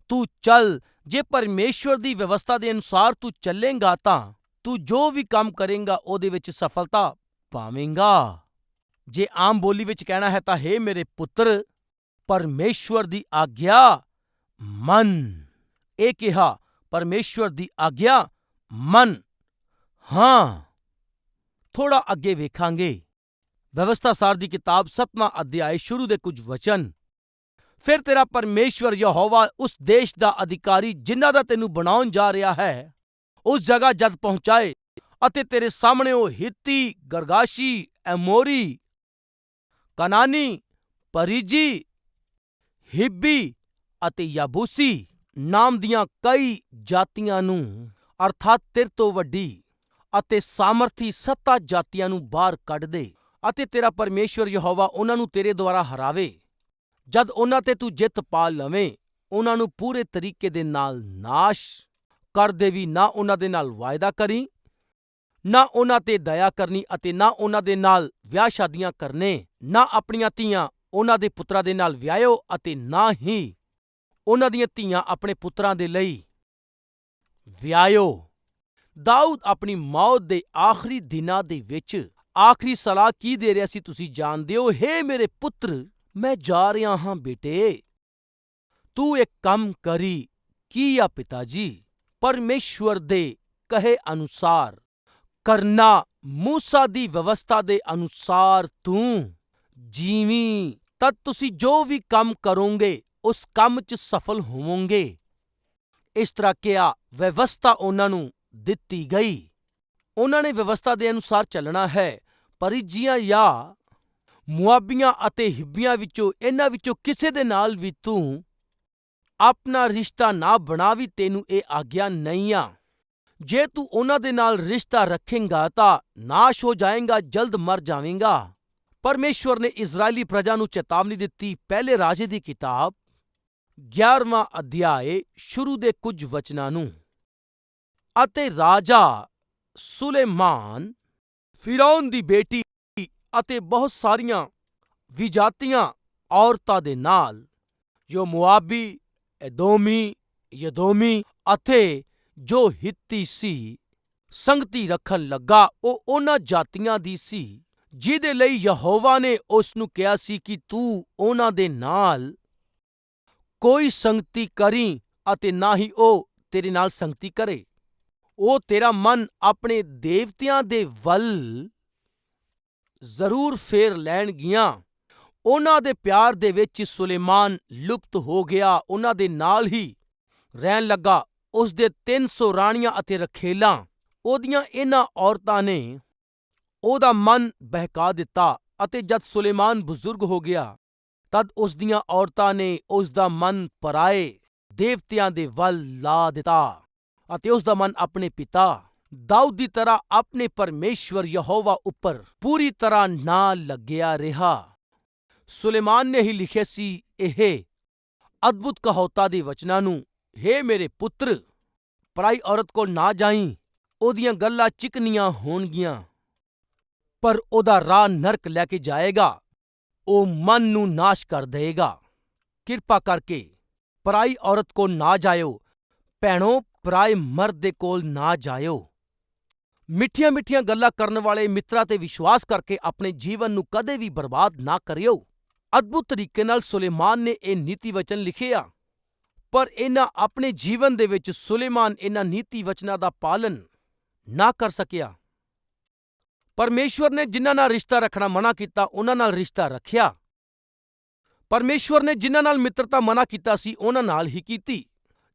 ਤੂੰ ਚੱਲ, ਜੇ ਪਰਮੇਸ਼ਵਰ ਦੀ ਵਿਵਸਥਾ ਦੇ ਅਨੁਸਾਰ ਤੂੰ ਚੱਲੇਂਗਾ ਤਾਂ ਤੂੰ ਜੋ ਵੀ ਕੰਮ ਕਰੇਂਗਾ ਉਹਦੇ ਵਿੱਚ ਸਫਲਤਾ ਪਾਵੇਂਗਾ। ਜੇ ਆਮ ਬੋਲੀ ਵਿੱਚ ਕਹਿਣਾ ਹੈ ਤਾਂ हे ਮੇਰੇ ਪੁੱਤਰ, ਪਰਮੇਸ਼ਵਰ ਦੀ ਆਗਿਆ ਮਨ। ਇਹ ਕਿਹਾ, ਪਰਮੇਸ਼ਵਰ ਦੀ ਆਗਿਆ ਮਨ। ਹਾਂ ਥੋੜਾ ਅੱਗੇ ਵੇਖਾਂਗੇ। ਵਿਵਸਥਾ ਸਾਰ ਦੀ ਕਿਤਾਬ 7ਵਾਂ ਅਧਿਆਇ ਸ਼ੁਰੂ ਦੇ ਕੁਝ ਵਚਨ। ਫਿਰ ਤੇਰਾ ਪਰਮੇਸ਼ਵਰ ਯਹੋਵਾ ਉਸ ਦੇਸ਼ ਦਾ ਅਧਿਕਾਰੀ ਜਿਨ੍ਹਾਂ ਦਾ ਤੈਨੂੰ ਬਣਾਉਣ ਜਾ ਰਿਹਾ ਹੈ, ਉਸ ਜਗ੍ਹਾ ਜਦ ਪਹੁੰਚਾਏ ਅਤੇ ਤੇਰੇ ਸਾਹਮਣੇ ਉਹ ਹਿੱਤੀ, ਗਰਗਾਸ਼ੀ, ਐਮੋਰੀ, ਕਨਾਨੀ, ਪਰਿਜੀ, ਹਿੱਬੀ ਅਤੇ ਯਾਬੂਸੀ ਨਾਮ ਦੀਆਂ ਕਈ ਜਾਤੀਆਂ ਨੂੰ, ਅਰਥਾਤ ਤੇਰੇ ਤੋਂ ਵੱਡੀ ਅਤੇ ਸਾਮਰਥੀ ਸੱਤਾ ਜਾਤੀਆਂ ਨੂੰ ਬਾਹਰ ਕੱਢ ਦੇ ਅਤੇ ਤੇਰਾ ਪਰਮੇਸ਼ਵਰ ਯਹੋਵਾ ਉਹਨਾਂ ਨੂੰ ਤੇਰੇ ਦੁਆਰਾ ਹਰਾਵੇ। ਜਦ ਉਹਨਾਂ ਤੇ ਤੂੰ ਜਿੱਤ ਪਾ ਲਵੇਂ, ਉਹਨਾਂ ਨੂੰ ਪੂਰੇ ਤਰੀਕੇ ਦੇ ਨਾਲ ਨਾਸ਼ ਕਰ ਦੇਵੀ, ਨਾ ਉਹਨਾਂ ਦੇ ਨਾਲ ਵਾਅਦਾ ਕਰੀ, ਨਾ ਉਹਨਾਂ ਤੇ ਦਇਆ ਕਰਨੀ ਅਤੇ ਨਾ ਉਹਨਾਂ ਦੇ ਨਾਲ ਵਿਆਹ ਸ਼ਾਦੀਆਂ ਕਰਨੇ, ਨਾ ਆਪਣੀਆਂ ਧੀਆਂ ਉਹਨਾਂ ਦੇ ਪੁੱਤਰਾਂ ਦੇ ਨਾਲ ਵਿਆਹਿਓ ਅਤੇ ਨਾ ਹੀ ਉਹਨਾਂ ਦੀਆਂ ਧੀਆਂ ਆਪਣੇ ਪੁੱਤਰਾਂ ਦੇ ਲਈ ਵਿਆਹਿਓ। ਦਾਊਦ ਆਪਣੀ ਮੌਤ ਦੇ ਆਖਰੀ ਦਿਨਾਂ ਦੇ ਵਿੱਚ ਆਖਰੀ ਸਲਾਹ ਕੀ ਦੇ ਰਿਹਾ ਸੀ ਤੁਸੀਂ ਜਾਣਦੇ ਹੋ? ਹੇ ਮੇਰੇ ਪੁੱਤਰ! ਮੈਂ ਜਾ ਰਿਹਾ ਹਾਂ, ਬੇਟੇ। ਤੂੰ ਇੱਕ ਕੰਮ ਕਰੀ ਕੀ ਆ ਪਿਤਾ ਜੀ ਪਰਮੇਸ਼ਵਰ ਦੇ ਕਹੇ ਅਨੁਸਾਰ, ਕਰਨਾ ਮੂਸਾ ਦੀ ਵਿਵਸਥਾ ਦੇ ਅਨੁਸਾਰ ਤੂੰ ਜੀਵੀ ਤਦ ਤੁਸੀਂ ਜੋ ਵੀ ਕੰਮ ਕਰੋਗੇ, ਉਸ ਕੰਮ 'ਚ ਸਫਲ ਹੋਵੋਗੇ। ਇਸ ਤਰ੍ਹਾਂ ਕਿਹਾ ਵਿਵਸਥਾ ਉਹਨਾਂ ਨੂੰ ਦਿੱਤੀ ਗਈ? ਉਹਨਾਂ ਨੇ ਵਿਵਸਥਾ ਦੇ ਅਨੁਸਾਰ ਚੱਲਣਾ ਹੈ, ਪਰਿਜੀਆਂ ਜਾਂ ਮੁਆਬੀਆਂ ਅਤੇ ਹਿੱਬੀਆਂ ਵਿੱਚੋਂ, ਇਹਨਾਂ ਵਿੱਚੋਂ ਕਿਸੇ ਦੇ ਨਾਲ ਵੀ ਤੂੰ ਆਪਣਾ ਰਿਸ਼ਤਾ ਨਾ ਬਣਾਵੀ ਤੈਨੂੰ ਇਹ ਆਗਿਆ ਨਹੀਂ ਆ। ਜੇ ਤੂੰ ਉਹਨਾਂ ਦੇ ਨਾਲ ਰਿਸ਼ਤਾ ਰੱਖੇਂਗਾ ਤਾਂ ਨਾਸ਼ ਹੋ ਜਾਏਗਾ, ਜਲਦ ਮਰ ਜਾਵੇਂਗਾ। ਪਰਮੇਸ਼ਵਰ ਨੇ ਇਜ਼ਰਾਈਲੀ ਪ੍ਰਜਾ ਨੂੰ ਚੇਤਾਵਨੀ ਦਿੱਤੀ। ਪਹਿਲੇ ਰਾਜੇ ਦੀ ਕਿਤਾਬ 11ਵਾਂ ਅਧਿਆਏ, ਸ਼ੁਰੂ ਦੇ ਕੁਝ ਵਚਨਾਂ ਨੂੰ। ਅਤੇ ਰਾਜਾ ਸੁਲੇਮਾਨ, ਫਿਰੌਨ ਦੀ ਬੇਟੀ ਅਤੇ ਬਹੁਤ ਸਾਰੀਆਂ ਵਿਜਾਤੀਆਂ ਔਰਤਾਂ ਦੇ ਨਾਲ। ਜੋ ਮੁਆਬੀ, ਐਦੋਮੀ, ਯਦੋਮੀ ਅਤੇ ਜੋ ਹਿੱਤੀ ਸੀ, ਸੰਗਤੀ ਰੱਖਣ ਲੱਗਾ, ਉਹ ਉਹਨਾਂ ਜਾਤੀਆਂ ਦੀ ਸੀ, ਜਿਹਦੇ ਲਈ ਯਹੋਵਾ ਨੇ ਉਸ ਨੂੰ ਕਿਹਾ ਸੀ ਕਿ ਤੂੰ ਉਹਨਾਂ ਦੇ ਨਾਲ ਕੋਈ ਸੰਗਤੀ ਕਰੀ ਅਤੇ ਨਾ ਹੀ ਉਹ ਤੇਰੇ ਨਾਲ ਸੰਗਤੀ ਕਰੇ। ਉਹ ਤੇਰਾ ਮਨ ਆਪਣੇ ਦੇਵਤਿਆਂ ਦੇ ਵੱਲ ਜ਼ਰੂਰ ਫੇਰ ਲੈਣਗੀਆਂ। ਉਹਨਾਂ ਦੇ ਪਿਆਰ ਦੇ ਵਿੱਚ ਸੁਲੇਮਾਨ ਲੁਪਤ ਹੋ ਗਿਆ। ਉਹਨਾਂ ਦੇ ਨਾਲ ਹੀ ਰਹਿਣ ਲੱਗਾ। ਉਸ ਦੇ 300 ਰਾਣੀਆਂ ਅਤੇ ਰਖੇਲਾਂ। ਉਹਦੀਆਂ ਇਹਨਾਂ ਔਰਤਾਂ ਨੇ ਉਹਦਾ ਮਨ ਬਹਿਕਾ ਦਿੱਤਾ ਅਤੇ ਜਦ ਸੁਲੇਮਾਨ ਬਜ਼ੁਰਗ ਹੋ ਗਿਆ, ਤਦ ਉਸ ਦੀਆਂ ਔਰਤਾਂ ਨੇ ਉਸ ਦਾ ਮਨ ਪਰਾਏ, ਦੇਵਤਿਆਂ ਦੇ ਵੱਲ ਲਾ ਦਿੱਤਾ ਅਤੇ ਉਸ ਦਾ ਮਨ ਆਪਣੇ ਪਿਤਾ ਦਾਊਦ ਦੀ ਤਰ੍ਹਾਂ ਆਪਣੇ ਪਰਮੇਸ਼ਵਰ ਯਹੋਵਾ ਉੱਪਰ ਪੂਰੀ ਤਰ੍ਹਾਂ ਨਾ ਲੱਗਿਆ ਰਿਹਾ। ਸੁਲੇਮਾਨ ਨੇ ਹੀ ਲਿਖਿਆ ਸੀ, ਇਹ ਅਦਭੁਤ ਕਹੌਤਾ ਦੇ ਵਚਨਾਂ ਨੂੰ, ਹੇ ਮੇਰੇ ਪੁੱਤਰ, ਪਰਾਈ ਔਰਤ ਕੋਲ ਨਾ ਜਾਈਂ, ਉਹਦੀਆਂ ਗੱਲਾਂ ਚਿਕਨੀਆਂ ਹੋਣਗੀਆਂ, ਪਰ ਉਹਦਾ ਰਾਹ ਨਰਕ ਲੈ ਕੇ ਜਾਏਗਾ, ਉਹ ਮਨ ਨੂੰ ਨਾਸ਼ ਕਰ ਦੇਗਾ ਕਿਰਪਾ ਕਰਕੇ ਪਰਾਈ ਔਰਤ ਕੋਲ ਨਾ ਜਾਇਓ, ਭੈਣੋ, ਪਰਾਏ ਮਰਦ ਦੇ ਕੋਲ ਨਾ ਜਾਇਓ। ਮਿੱਠੀਆਂ ਮਿੱਠੀਆਂ ਗੱਲਾਂ ਕਰਨ ਵਾਲੇ ਮਿੱਤਰਾਂ ਤੇ ਵਿਸ਼ਵਾਸ ਕਰਕੇ ਆਪਣੇ ਜੀਵਨ ਨੂੰ ਕਦੇ ਵੀ ਬਰਬਾਦ ਨਾ ਕਰਿਓ। ਅਦਭੁਤ ਤਰੀਕੇ ਨਾਲ ਸੁਲੇਮਾਨ ਨੇ ਇਹ ਨੀਤੀ ਵਚਨ ਲਿਖੇ ਆ। ਪਰ ਇਹਨਾਂ ਆਪਣੇ ਜੀਵਨ ਦੇ ਵਿੱਚ ਸੁਲੇਮਾਨ ਇਹਨਾਂ ਨੀਤੀ ਵਚਨਾਂ ਦਾ ਪਾਲਨ ਨਾ ਕਰ ਸਕਿਆ। ਪਰਮੇਸ਼ਵਰ ਨੇ ਜਿਨ੍ਹਾਂ ਨਾਲ ਰਿਸ਼ਤਾ ਰੱਖਣਾ ਮਨਾ ਕੀਤਾ, ਉਹਨਾਂ ਨਾਲ ਰਿਸ਼ਤਾ ਰੱਖਿਆ। ਪਰਮੇਸ਼ਵਰ ਨੇ ਜਿਨ੍ਹਾਂ ਨਾਲ ਮਿੱਤਰਤਾ ਮਨ੍ਹਾ ਕੀਤਾ ਸੀ, ਉਹਨਾਂ ਨਾਲ ਹੀ ਕੀਤੀ।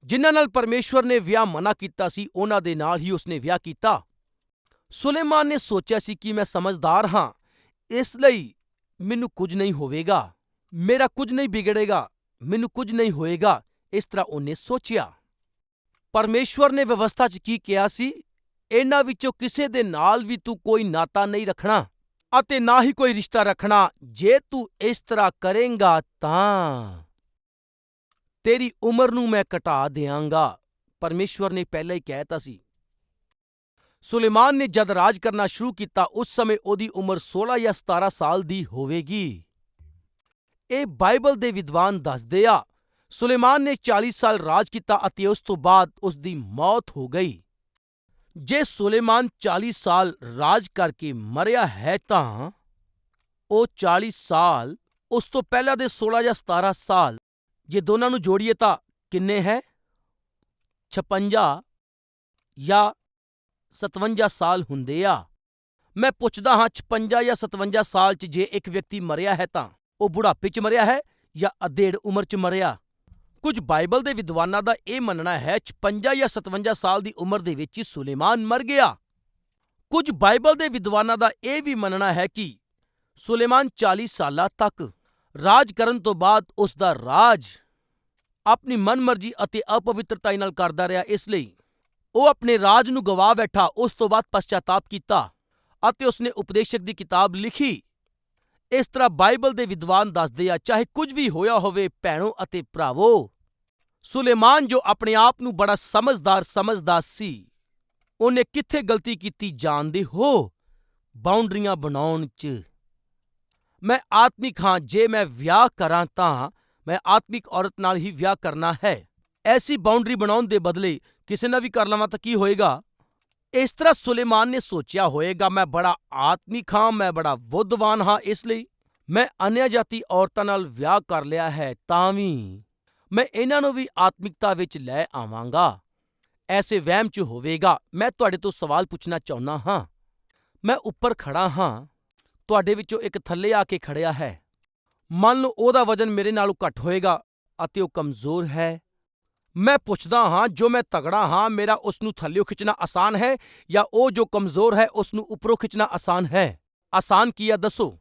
ਜਿਨ੍ਹਾਂ ਨਾਲ ਪਰਮੇਸ਼ਵਰ ਨੇ ਵਿਆਹ ਮਨ੍ਹਾ ਕੀਤਾ ਸੀ, ਉਹਨਾਂ ਦੇ ਨਾਲ ਹੀ ਉਸਨੇ ਵਿਆਹ ਕੀਤਾ। ਸੁਲੇਮਾਨ ਨੇ ਸੋਚਿਆ ਸੀ ਕਿ ਮੈਂ ਸਮਝਦਾਰ ਹਾਂ। ਇਸ ਲਈ ਮੈਨੂੰ ਕੁਝ ਨਹੀਂ ਹੋਵੇਗਾ। ਮੇਰਾ ਕੁਝ ਨਹੀਂ ਬਿਗੜੇਗਾ ਮੈਨੂੰ ਕੁਝ ਨਹੀਂ ਹੋਏਗਾ। ਇਸ ਤਰ੍ਹਾਂ ਉਹਨੇ ਸੋਚਿਆ। ਪਰਮੇਸ਼ਵਰ ਨੇ ਵਿਵਸਥਾ 'ਚ ਕੀ ਕਿਹਾ ਸੀ? ਇਹਨਾਂ ਵਿੱਚੋਂ ਕਿਸੇ ਦੇ ਨਾਲ ਵੀ ਤੂੰ ਕੋਈ ਨਾਤਾ ਨਹੀਂ ਰੱਖਣਾ ਅਤੇ ਨਾ ਹੀ ਕੋਈ ਰਿਸ਼ਤਾ ਰੱਖਣਾ। ਜੇ ਤੂੰ ਇਸ ਤਰ੍ਹਾਂ ਕਰੇਂਗਾ ਤਾਂ ਤੇਰੀ ਉਮਰ ਨੂੰ ਮੈਂ ਘਟਾ ਦਿਆਂਗਾ। ਪਰਮੇਸ਼ਵਰ ਨੇ ਪਹਿਲਾਂ ਹੀ ਕਹਿ ਕਹਿਤਾ ਸੀ। ਸੁਲੇਮਾਨ ਨੇ ਜਦ ਰਾਜ ਕਰਨਾ ਸ਼ੁਰੂ ਕੀਤਾ, ਉਸ ਸਮੇਂ ਉਹਦੀ ਉਮਰ 16 ਜਾਂ 17 ਸਾਲ ਦੀ ਹੋਵੇਗੀ। ਇਹ ਬਾਈਬਲ ਦੇ ਵਿਦਵਾਨ ਦੱਸਦੇ ਆ, ਸੁਲੇਮਾਨ ਨੇ 40 ਸਾਲ ਰਾਜ ਕੀਤਾ ਅਤੇ ਉਸ ਤੋਂ ਬਾਅਦ ਉਸ ਦੀ ਮੌਤ ਹੋ ਗਈ। ਜੇ ਸੁਲੇਮਾਨ 40 ਸਾਲ ਰਾਜ ਕਰਕੇ ਮਰਿਆ ਹੈ ਤਾਂ ਉਹ 40 ਸਾਲ, ਉਸ ਤੋਂ ਪਹਿਲਾਂ ਦੇ 16 ਜਾਂ 17 ਸਾਲ, ਜੇ ਦੋਨਾਂ ਨੂੰ ਜੋੜੀਏ ਤਾਂ ਕਿੰਨੇ ਹੈ? 56 ਜਾਂ 57 ਸਾਲ ਹੁੰਦੇ ਆ। ਮੈਂ ਪੁੱਛਦਾ ਹਾਂ 56 ਜਾਂ 57 ਸਾਲ 'ਚ ਜੇ ਇੱਕ ਵਿਅਕਤੀ ਮਰਿਆ ਹੈ ਤਾਂ? ਉਹ ਬੁਢਾਪੇ 'ਚ ਮਰਿਆ ਹੈ ਜਾਂ ਅਧੇੜ ਉਮਰ 'ਚ ਮਰਿਆ? ਕੁਝ ਬਾਈਬਲ ਦੇ ਵਿਦਵਾਨਾਂ ਦਾ ਇਹ ਮੰਨਣਾ ਹੈ 56 ਜਾਂ 57 ਸਾਲ ਦੀ ਉਮਰ ਦੇ ਵਿੱਚ ਹੀ ਸੁਲੇਮਾਨ ਮਰ ਗਿਆ। ਕੁਝ ਬਾਈਬਲ ਦੇ ਵਿਦਵਾਨਾਂ ਦਾ ਇਹ ਵੀ ਮੰਨਣਾ ਹੈ ਕਿ ਸੁਲੇਮਾਨ 40 ਸਾਲਾਂ ਤੱਕ ਰਾਜ ਕਰਨ ਤੋਂ ਬਾਅਦ ਉਸ ਦਾ ਰਾਜ ਆਪਣੀ ਮਨਮਰਜ਼ੀ ਅਤੇ ਅਪਵਿੱਤਰਤਾ ਨਾਲ ਕਰਦਾ ਰਿਹਾ, ਇਸ ਲਈ ਉਹ ਆਪਣੇ ਰਾਜ ਨੂੰ ਗਵਾ ਬੈਠਾ, ਉਸ ਤੋਂ ਬਾਅਦ ਪਸ਼ਚਾਤਾਪ ਕੀਤਾ ਅਤੇ ਉਸਨੇ ਉਪਦੇਸ਼ਕ ਦੀ ਕਿਤਾਬ ਲਿਖੀ। ਇਸ ਤਰ੍ਹਾਂ ਬਾਈਬਲ ਦੇ ਵਿਦਵਾਨ ਦੱਸਦੇ ਆ, ਚਾਹੇ ਕੁਝ ਵੀ ਹੋਇਆ ਹੋਵੇ, ਭੈਣੋ ਅਤੇ ਭਰਾਵੋ, ਸੁਲੇਮਾਨ ਜੋ ਆਪਣੇ ਆਪ ਨੂੰ ਬੜਾ ਸਮਝਦਾਰ ਸਮਝਦਾ ਸੀ, ਉਹਨੇ ਕਿੱਥੇ ਗਲਤੀ ਕੀਤੀ ਜਾਣਦੇ ਹੋ, ਬਾਉਂਡਰੀਆਂ ਬਣਾਉਣ 'ਚ। ਮੈਂ ਆਤਮਿਕ ਹਾਂ, ਜੇ ਮੈਂ ਵਿਆਹ ਕਰਾਂ ਤਾਂ ਮੈਂ ਆਤਮਿਕ ਔਰਤ ਨਾਲ ਹੀ ਵਿਆਹ ਕਰਨਾ ਹੈ। ਐਸੀ ਬਾਉਂਡਰੀ ਬਣਾਉਣ ਦੇ ਬਦਲੇ ਕਿਸੇ ਨਾਲ ਵੀ ਕਰ ਲਵਾਂ ਤਾਂ ਕੀ ਹੋਏਗਾ? ਇਸ ਤਰ੍ਹਾਂ ਸੁਲੇਮਾਨ ਨੇ ਸੋਚਿਆ ਹੋਏਗਾ, ਮੈਂ ਬੜਾ ਆਤਮਿਕ ਹਾਂ ਮੈਂ ਬੜਾ ਬੁੱਧਵਾਨ ਹਾਂ, ਇਸ ਲਈ ਮੈਂ ਅਨਿਆ ਜਾਤੀ ਔਰਤਾਂ ਨਾਲ ਵਿਆਹ ਕਰ ਲਿਆ ਹੈ ਤਾਂ ਵੀ ਮੈਂ ਇਹਨਾਂ ਨੂੰ ਵੀ ਆਤਮਿਕਤਾ ਵਿੱਚ ਲੈ ਆਵਾਂਗਾ। ਐਸੇ ਵਹਿਮ 'ਚ ਹੋਵੇਗਾ। ਮੈਂ ਤੁਹਾਡੇ ਤੋਂ ਸਵਾਲ ਪੁੱਛਣਾ ਚਾਹੁੰਦਾ ਹਾਂ। ਮੈਂ ਉੱਪਰ ਖੜਾ ਹਾਂ। ਤੁਹਾਡੇ ਵਿੱਚੋਂ ਇੱਕ ਥੱਲੇ ਆ ਕੇ ਖੜਿਆ ਹੈ। ਮੰਨ ਲਓ ਉਹਦਾ ਵਜ਼ਨ ਮੇਰੇ ਨਾਲੋਂ ਘੱਟ ਹੋਏਗਾ ਅਤੇ ਉਹ ਕਮਜ਼ੋਰ ਹੈ। ਮੈਂ ਪੁੱਛਦਾ ਹਾਂ, ਜੋ ਮੈਂ ਤਗੜਾ ਹਾਂ, ਮੇਰਾ ਉਸ ਨੂੰ ਥੱਲਿਓਂ ਖਿੱਚਣਾ ਆਸਾਨ ਹੈ ਜਾਂ ਉਹ ਜੋ ਕਮਜ਼ੋਰ ਹੈ ਉਸ ਨੂੰ ਉੱਪਰੋਂ ਖਿੱਚਣਾ ਆਸਾਨ ਹੈ? ਆਸਾਨ ਕੀ ਆ ਦੱਸੋ।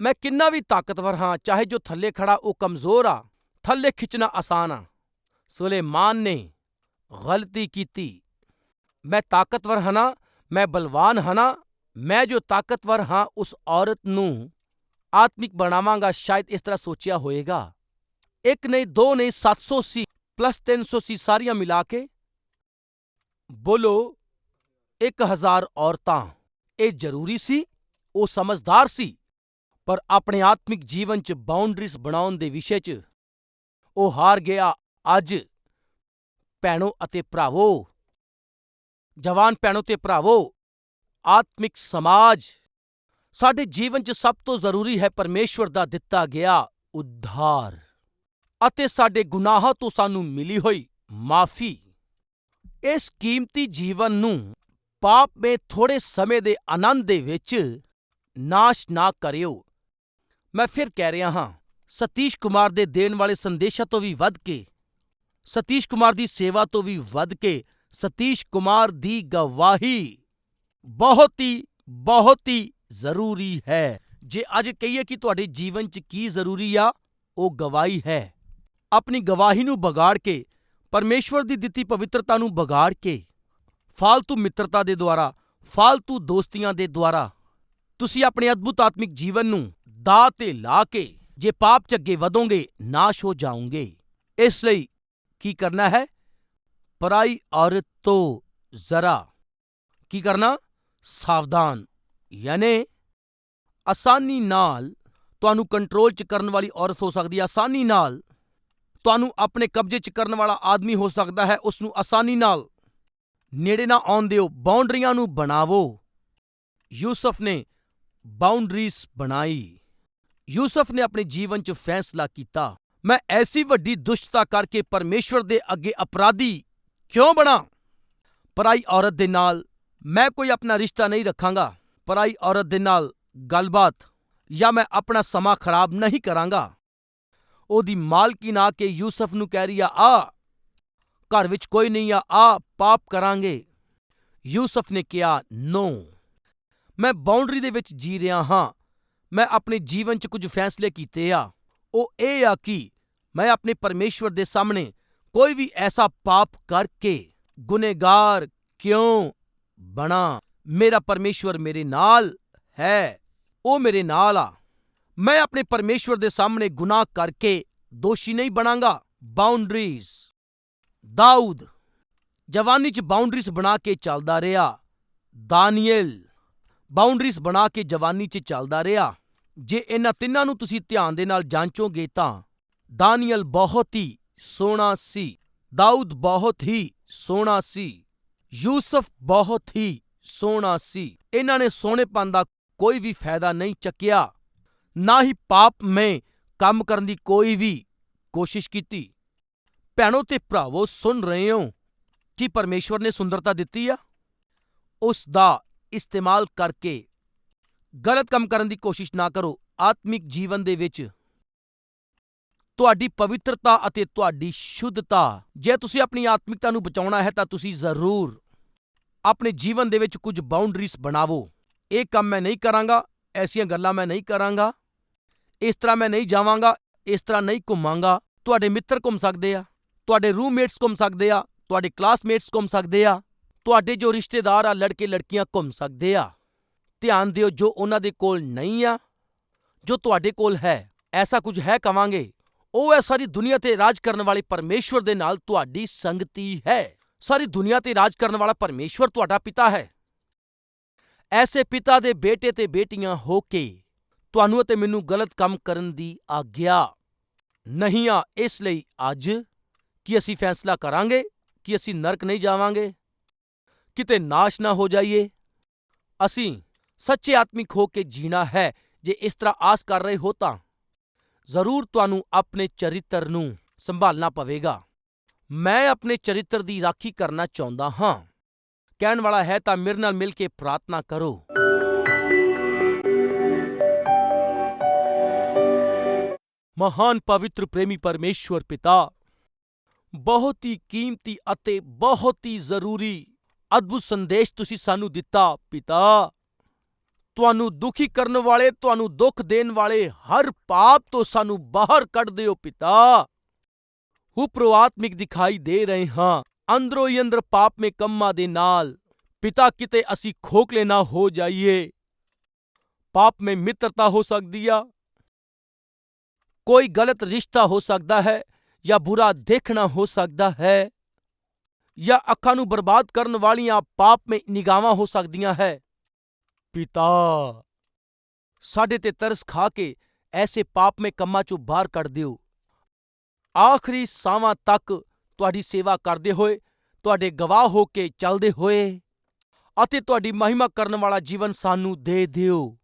ਮੈਂ ਕਿੰਨਾ ਵੀ ਤਾਕਤਵਰ ਹਾਂ, ਚਾਹੇ ਜੋ ਥੱਲੇ ਖੜਾ ਉਹ ਕਮਜ਼ੋਰ ਆ, ਥੱਲੇ ਖਿੱਚਣਾ ਆਸਾਨ ਆ। ਸੁਲੇਮਾਨ ਨੇ ਗਲਤੀ ਕੀਤੀ। ਮੈਂ ਤਾਕਤਵਰ ਹਾਂ ਨਾ ਮੈਂ ਬਲਵਾਨ ਹਾਂ ਨਾ ਮੈਂ ਜੋ ਤਾਕਤਵਰ ਹਾਂ, ਉਸ ਔਰਤ ਨੂੰ ਆਤਮਿਕ ਬਣਾਵਾਂਗਾ, ਸ਼ਾਇਦ ਇਸ ਤਰ੍ਹਾਂ ਸੋਚਿਆ ਹੋਏਗਾ। ਇੱਕ ਨਹੀਂ, ਦੋ ਨਹੀਂ 700 ਸੀ ਪਲੱਸ 300 ਸੀ ਸਾਰੀਆਂ ਮਿਲਾ ਕੇ ਬੋਲੋ 1000 ਔਰਤਾਂ। ਇਹ ਜ਼ਰੂਰੀ ਸੀ, ਉਹ ਸਮਝਦਾਰ ਸੀ, ਪਰ ਆਪਣੇ ਆਤਮਿਕ ਜੀਵਨ 'ਚ ਬਾਉਂਡਰੀਜ਼ ਬਣਾਉਣ ਦੇ ਵਿਸ਼ੇ 'ਚ ਉਹ ਹਾਰ ਗਿਆ। ਅੱਜ ਭੈਣੋ ਅਤੇ ਭਰਾਵੋ, ਜਵਾਨ ਭੈਣੋ ਤੇ ਭਰਾਵੋ, ਆਤਮਿਕ ਸਮਾਜ ਸਾਡੇ ਜੀਵਨ 'ਚ ਸਭ ਤੋਂ ਜ਼ਰੂਰੀ ਹੈ ਪਰਮੇਸ਼ਵਰ ਦਾ ਦਿੱਤਾ ਗਿਆ ਉਧਾਰ। ਅਤੇ ਸਾਡੇ ਗੁਨਾਹਾਂ ਤੋਂ ਸਾਨੂੰ ਮਿਲੀ ਹੋਈ ਮਾਫੀ। ਇਸ ਕੀਮਤੀ ਜੀਵਨ ਨੂੰ ਪਾਪ ਮੇ ਥੋੜੇ ਸਮੇਂ ਦੇ ਆਨੰਦ ਦੇ ਵਿੱਚ ਨਾਸ਼ ਨਾ ਕਰਿਓ। ਮੈਂ ਫਿਰ ਕਹਿ ਰਿਹਾ ਹਾਂ, ਸਤੀਸ਼ ਕੁਮਾਰ ਦੇ ਦੇਣ ਵਾਲੇ ਸੰਦੇਸ਼ਾਂ ਤੋਂ ਵੀ ਵੱਧ ਕੇ, ਸਤੀਸ਼ ਕੁਮਾਰ ਦੀ ਸੇਵਾ ਤੋਂ ਵੀ ਵੱਧ ਕੇ ਸਤੀਸ਼ ਕੁਮਾਰ ਦੀ ਗਵਾਹੀ ਬਹੁਤ ਹੀ ਬਹੁਤ ਹੀ ਜ਼ਰੂਰੀ ਹੈ। ਜੇ ਅੱਜ ਕਹੀਏ ਕਿ ਤੁਹਾਡੇ ਜੀਵਨ 'ਚ ਕੀ ਜ਼ਰੂਰੀ ਆ, ਉਹ ਗਵਾਹੀ ਹੈ। ਆਪਣੀ ਗਵਾਹੀ ਨੂੰ ਵਿਗਾੜ ਕੇ, ਪਰਮੇਸ਼ਵਰ ਦੀ ਦਿੱਤੀ ਪਵਿੱਤਰਤਾ ਨੂੰ ਵਿਗਾੜ ਕੇ। ਫਾਲਤੂ ਮਿੱਤਰਤਾ ਦੇ ਦੁਆਰਾ, ਫਾਲਤੂ ਦੋਸਤੀਆਂ ਦੇ ਦੁਆਰਾ, ਤੁਸੀਂ ਆਪਣੇ ਅਦਭੁਤ ਆਤਮਿਕ ਜੀਵਨ ਨੂੰ ਦਾਅ ਤੇ ਲਾ ਕੇ, ਜੇ ਪਾਪ 'ਚ ਅੱਗੇ ਵਧੋਗੇ, ਨਾਸ਼ ਹੋ ਜਾਓਗੇ। ਇਸ ਲਈ ਕੀ ਕਰਨਾ ਹੈ? ਪਰਾਈ ਔਰਤ ਤੋਂ ਜ਼ਰਾ ਕੀ ਕਰਨਾ? ਸਾਵਧਾਨ, ਯਾਨੀ ਆਸਾਨੀ ਨਾਲ ਤੁਹਾਨੂੰ ਕੰਟਰੋਲ 'ਚ ਕਰਨ ਵਾਲੀ ਔਰਤ ਹੋ ਸਕਦੀ ਹੈ। ਆਸਾਨੀ ਨਾਲ ਤੁਹਾਨੂੰ ਆਪਣੇ ਕਬਜ਼ੇ 'ਚ ਕਰਨ ਵਾਲਾ ਆਦਮੀ ਹੋ ਸਕਦਾ ਹੈ ਉਸ ਨੂੰ ਆਸਾਨੀ ਨਾਲ ਨੇੜੇ ਨਾ ਆਉਣ ਦਿਓ, ਬਾਉਂਡਰੀਆਂ ਨੂੰ ਬਣਾਵੋ। ਯੂਸਫ ਨੇ ਬਾਉਂਡਰੀਜ਼ ਬਣਾਈ। ਯੂਸਫ ਨੇ ਆਪਣੇ ਜੀਵਨ 'ਚ ਫੈਸਲਾ ਕੀਤਾ, ਮੈਂ ਐਸੀ ਵੱਡੀ ਦੁਸ਼ਟਤਾ ਕਰਕੇ ਪਰਮੇਸ਼ਵਰ ਦੇ ਅੱਗੇ ਅਪਰਾਧੀ ਕਿਉਂ ਬਣਾ? ਪਰਾਈ ਔਰਤ ਦੇ ਨਾਲ ਮੈਂ ਕੋਈ ਆਪਣਾ ਰਿਸ਼ਤਾ ਨਹੀਂ ਰੱਖਾਂਗਾ। ਪਰਾਈ ਔਰਤ ਦੇ ਨਾਲ ਗੱਲਬਾਤ ਜਾਂ ਮੈਂ ਆਪਣਾ ਸਮਾਂ ਖਰਾਬ ਨਹੀਂ ਕਰਾਂਗਾ। ਉਹਦੀ ਮਾਲਕੀ ਨਾ ਕੇ ਯੂਸਫ ਨੂੰ ਕਹਿ ਰਹੀ ਆ ਆ, ਘਰ ਵਿੱਚ ਕੋਈ ਨਹੀਂ ਆ ਆ, ਪਾਪ ਕਰਾਂਗੇ। ਯੂਸਫ ਨੇ ਕਿਹਾ, ਨੋ। ਮੈਂ ਬਾਉਂਡਰੀ ਦੇ ਵਿੱਚ ਜੀ ਰਿਹਾ ਹਾਂ। ਮੈਂ ਆਪਣੇ ਜੀਵਨ 'ਚ ਕੁਝ ਫੈਸਲੇ ਕੀਤੇ ਆ। ਉਹ ਇਹ ਆ ਕਿ ਮੈਂ ਆਪਣੇ ਪਰਮੇਸ਼ਵਰ ਦੇ ਸਾਹਮਣੇ ਕੋਈ ਵੀ ਐਸਾ ਪਾਪ ਕਰਕੇ ਗੁਨੇਗਾਰ ਕਿਉਂ ਬਣਾ? ਮੇਰਾ ਪਰਮੇਸ਼ਵਰ ਮੇਰੇ ਨਾਲ ਹੈ। ਉਹ ਮੇਰੇ ਨਾਲ ਆ। ਮੈਂ ਆਪਣੇ ਪਰਮੇਸ਼ਵਰ ਦੇ ਸਾਹਮਣੇ ਗੁਨਾਹ ਕਰਕੇ ਦੋਸ਼ੀ ਨਹੀਂ ਬਣਾਂਗਾ। ਬਾਉਂਡਰੀਜ਼। ਦਾਊਦ। ਜਵਾਨੀ 'ਚ ਬਾਉਂਡਰੀਜ਼ ਬਣਾ ਕੇ ਚੱਲਦਾ ਰਿਹਾ। ਦਾਨੀਏਲ। ਬਾਉਂਡਰੀਜ਼ ਬਣਾ ਕੇ ਜਵਾਨੀ 'ਚ ਚੱਲਦਾ ਰਿਹਾ। ਜੇ ਇਹਨਾਂ ਤਿੰਨਾਂ ਨੂੰ ਤੁਸੀਂ ਧਿਆਨ ਦੇ ਨਾਲ ਜਾਂਚੋਗੇ ਤਾਂ ਦਾਨੀਅਲ ਬਹੁਤ ਹੀ ਸੋਹਣਾ ਸੀ। ਦਾਊਦ ਬਹੁਤ ਹੀ ਸੋਹਣਾ ਸੀ। ਯੂਸਫ ਬਹੁਤ ਹੀ ਸੋਹਣਾ ਸੀ। ਇਹਨਾਂ ਨੇ ਸੋਹਣੇਪਨ ਦਾ ਕੋਈ ਵੀ ਫਾਇਦਾ ਨਹੀਂ ਚੱਕਿਆ। ਨਾ ਹੀ ਪਾਪ ਮੈਂ ਕੰਮ ਕਰਨ ਦੀ ਕੋਈ ਵੀ ਕੋਸ਼ਿਸ਼ ਕੀਤੀ। ਭੈਣੋ ਤੇ ਭਰਾਵੋ, ਸੁਣ ਰਹੇ ਹੋ ਕਿ ਪਰਮੇਸ਼ਵਰ ਨੇ ਸੁੰਦਰਤਾ ਦਿੱਤੀ ਆ? ਉਸ ਦਾ ਇਸਤੇਮਾਲ ਕਰਕੇ ਗਲਤ ਕੰਮ ਕਰਨ ਦੀ ਕੋਸ਼ਿਸ਼ ਨਾ ਕਰੋ। ਆਤਮਿਕ ਜੀਵਨ ਦੇ ਵਿੱਚ ਤੁਹਾਡੀ ਪਵਿੱਤਰਤਾ ਅਤੇ ਤੁਹਾਡੀ ਸ਼ੁੱਧਤਾ, ਜੇ ਤੁਸੀਂ ਆਪਣੀ ਆਤਮਿਕਤਾ ਨੂੰ ਬਚਾਉਣਾ ਹੈ ਤਾਂ ਤੁਸੀਂ ਜ਼ਰੂਰ ਆਪਣੇ ਜੀਵਨ ਦੇ ਵਿੱਚ ਕੁਝ ਬਾਉਂਡਰੀਜ਼ ਬਣਾਵੋ। ਇਹ ਕੰਮ ਮੈਂ ਨਹੀਂ ਕਰਾਂਗਾ, ਐਸੀਆਂ ਗੱਲਾਂ ਮੈਂ ਨਹੀਂ ਕਰਾਂਗਾ। ਇਸ ਤਰ੍ਹਾਂ ਮੈਂ ਨਹੀਂ ਜਾਵਾਂਗਾ, ਇਸ ਤਰ੍ਹਾਂ ਨਹੀਂ ਘੁੰਮਾਂਗਾ। ਤੁਹਾਡੇ ਮਿੱਤਰ ਘੁੰਮ ਸਕਦੇ ਆ, ਤੁਹਾਡੇ ਰੂਮਮੇਟਸ ਘੁੰਮ ਸਕਦੇ ਆ, ਤੁਹਾਡੇ ਕਲਾਸਮੇਟਸ ਘੁੰਮ ਸਕਦੇ ਆ, ਤੁਹਾਡੇ ਜੋ ਰਿਸ਼ਤੇਦਾਰ ਆ, ਲੜਕੇ ਲੜਕੀਆਂ ਘੁੰਮ ਸਕਦੇ ਆ। ਧਿਆਨ ਦਿਓ ਜੋ ਉਹਨਾਂ ਦੇ ਕੋਲ ਨਹੀਂ ਆ, ਜੋ ਤੁਹਾਡੇ ਕੋਲ ਹੈ, ਐਸਾ ਕੁਝ ਹੈ ਕਵਾਂਗੇ। ਉਹ ਹੈ ਸਾਰੀ ਦੁਨੀਆ ਤੇ ਰਾਜ ਕਰਨ ਵਾਲੇ ਪਰਮੇਸ਼ਵਰ ਦੇ ਨਾਲ ਤੁਹਾਡੀ ਸੰਗਤੀ ਹੈ। ਸਾਰੀ ਦੁਨੀਆ ਤੇ ਰਾਜ ਕਰਨ ਵਾਲਾ ਪਰਮੇਸ਼ਵਰ ਤੁਹਾਡਾ ਪਿਤਾ ਹੈ। ਐਸੇ ਪਿਤਾ ਦੇ ਬੇਟੇ ਤੇ ਬੇਟੀਆਂ ਹੋ ਕੇ ਤੁਹਾਨੂੰ ਅਤੇ ਮੈਨੂੰ ਗਲਤ ਕੰਮ ਕਰਨ ਦੀ ਆਗਿਆ ਨਹੀਂ ਆ, ਇਸ ਲਈ ਅੱਜ ਕੀ ਅਸੀਂ ਫੈਸਲਾ ਕਰਾਂਗੇ? ਕਿ ਅਸੀਂ ਨਰਕ ਨਹੀਂ ਜਾਵਾਂਗੇ? ਕਿਤੇ ਨਾਸ਼ ਨਾ ਹੋ ਜਾਈਏ? ਅਸੀਂ ਸੱਚੇ ਆਤਮਿਕ ਹੋ ਕੇ ਜੀਣਾ ਹੈ, ਜੇ ਇਸ ਤਰ੍ਹਾਂ ਆਸ ਕਰ ਰਹੇ ਹੋ ਤਾਂ। ਜ਼ਰੂਰ ਤੁਹਾਨੂੰ ਆਪਣੇ ਚਰਿੱਤਰ ਨੂੰ ਸੰਭਾਲਣਾ ਪਵੇਗਾ। ਮੈਂ ਆਪਣੇ ਚਰਿੱਤਰ ਦੀ ਰਾਖੀ ਕਰਨਾ ਚਾਹੁੰਦਾ ਹਾਂ। ਕਹਿਣ ਵਾਲਾ ਹੈ ਤਾਂ ਮੇਰੇ ਨਾਲ ਮਿਲ ਕੇ ਪ੍ਰਾਰਥਨਾ ਕਰੋ। ਮਹਾਨ ਪਵਿੱਤਰ ਪ੍ਰੇਮੀ ਪਰਮੇਸ਼ਵਰ ਪਿਤਾ। ਬਹੁਤ ਹੀ ਕੀਮਤੀ ਅਤੇ ਬਹੁਤ ਹੀ ਜ਼ਰੂਰੀ, ਅਦਭੁਤ ਸੰਦੇਸ਼ ਤੁਸੀਂ ਸਾਨੂੰ ਦਿੱਤਾ ਪਿਤਾ। ਤੁਹਾਨੂੰ ਦੁਖੀ ਕਰਨ ਵਾਲੇ, ਤੁਹਾਨੂੰ ਦੁੱਖ ਦੇਣ ਵਾਲੇ ਹਰ ਪਾਪ ਤੋਂ ਸਾਨੂੰ ਬਾਹਰ ਕੱਢ ਦਿਓ ਪਿਤਾ। ਉਪਰੋਂ ਦਿਖਾਈ ਦੇ ਰਹੇ ਹਾਂ, ਅੰਦਰੋਂ ਹੀ ਅੰਦਰ ਪਾਪ ਮੇ ਕੰਮਾਂ ਦੇ ਨਾਲ। ਪਿਤਾ, ਕਿਤੇ ਅਸੀਂ ਖੋਖਲੇ ਨਾ ਹੋ ਜਾਈਏ। ਪਾਪ ਮੇ ਮਿੱਤਰਤਾ ਹੋ ਸਕਦੀ ਆ ਕੋਈ ਗਲਤ ਰਿਸ਼ਤਾ ਹੋ ਸਕਦਾ ਹੈ ਜਾਂ ਬੁਰਾ ਦੇਖਣਾ ਹੋ ਸਕਦਾ ਹੈ ਜਾਂ ਅੱਖਾਂ ਨੂੰ ਬਰਬਾਦ ਕਰਨ ਵਾਲੀਆਂ ਪਾਪਮੇ ਨਿਗਾਹਾਂ ਹੋ ਸਕਦੀਆਂ ਹੈ। ਪਿਤਾ, ਸਾਡੇ ਤੇ ਤਰਸ ਖਾ ਕੇ ਐਸੇ ਪਾਪਮੇ ਕੰਮਾਂ ਚੋਂ ਬਾਹਰ ਕੱਢ ਦਿਓ। ਆਖਰੀ ਸਾਵਾਂ ਤੱਕ ਤੁਹਾਡੀ ਸੇਵਾ ਕਰਦੇ ਹੋਏ, ਤੁਹਾਡੇ ਗਵਾਹ ਹੋ ਕੇ ਚੱਲਦੇ ਹੋਏ ਅਤੇ ਤੁਹਾਡੀ ਮਹਿਮਾ ਕਰਨ ਵਾਲਾ ਜੀਵਨ ਸਾਨੂੰ ਦੇ ਦਿਓ।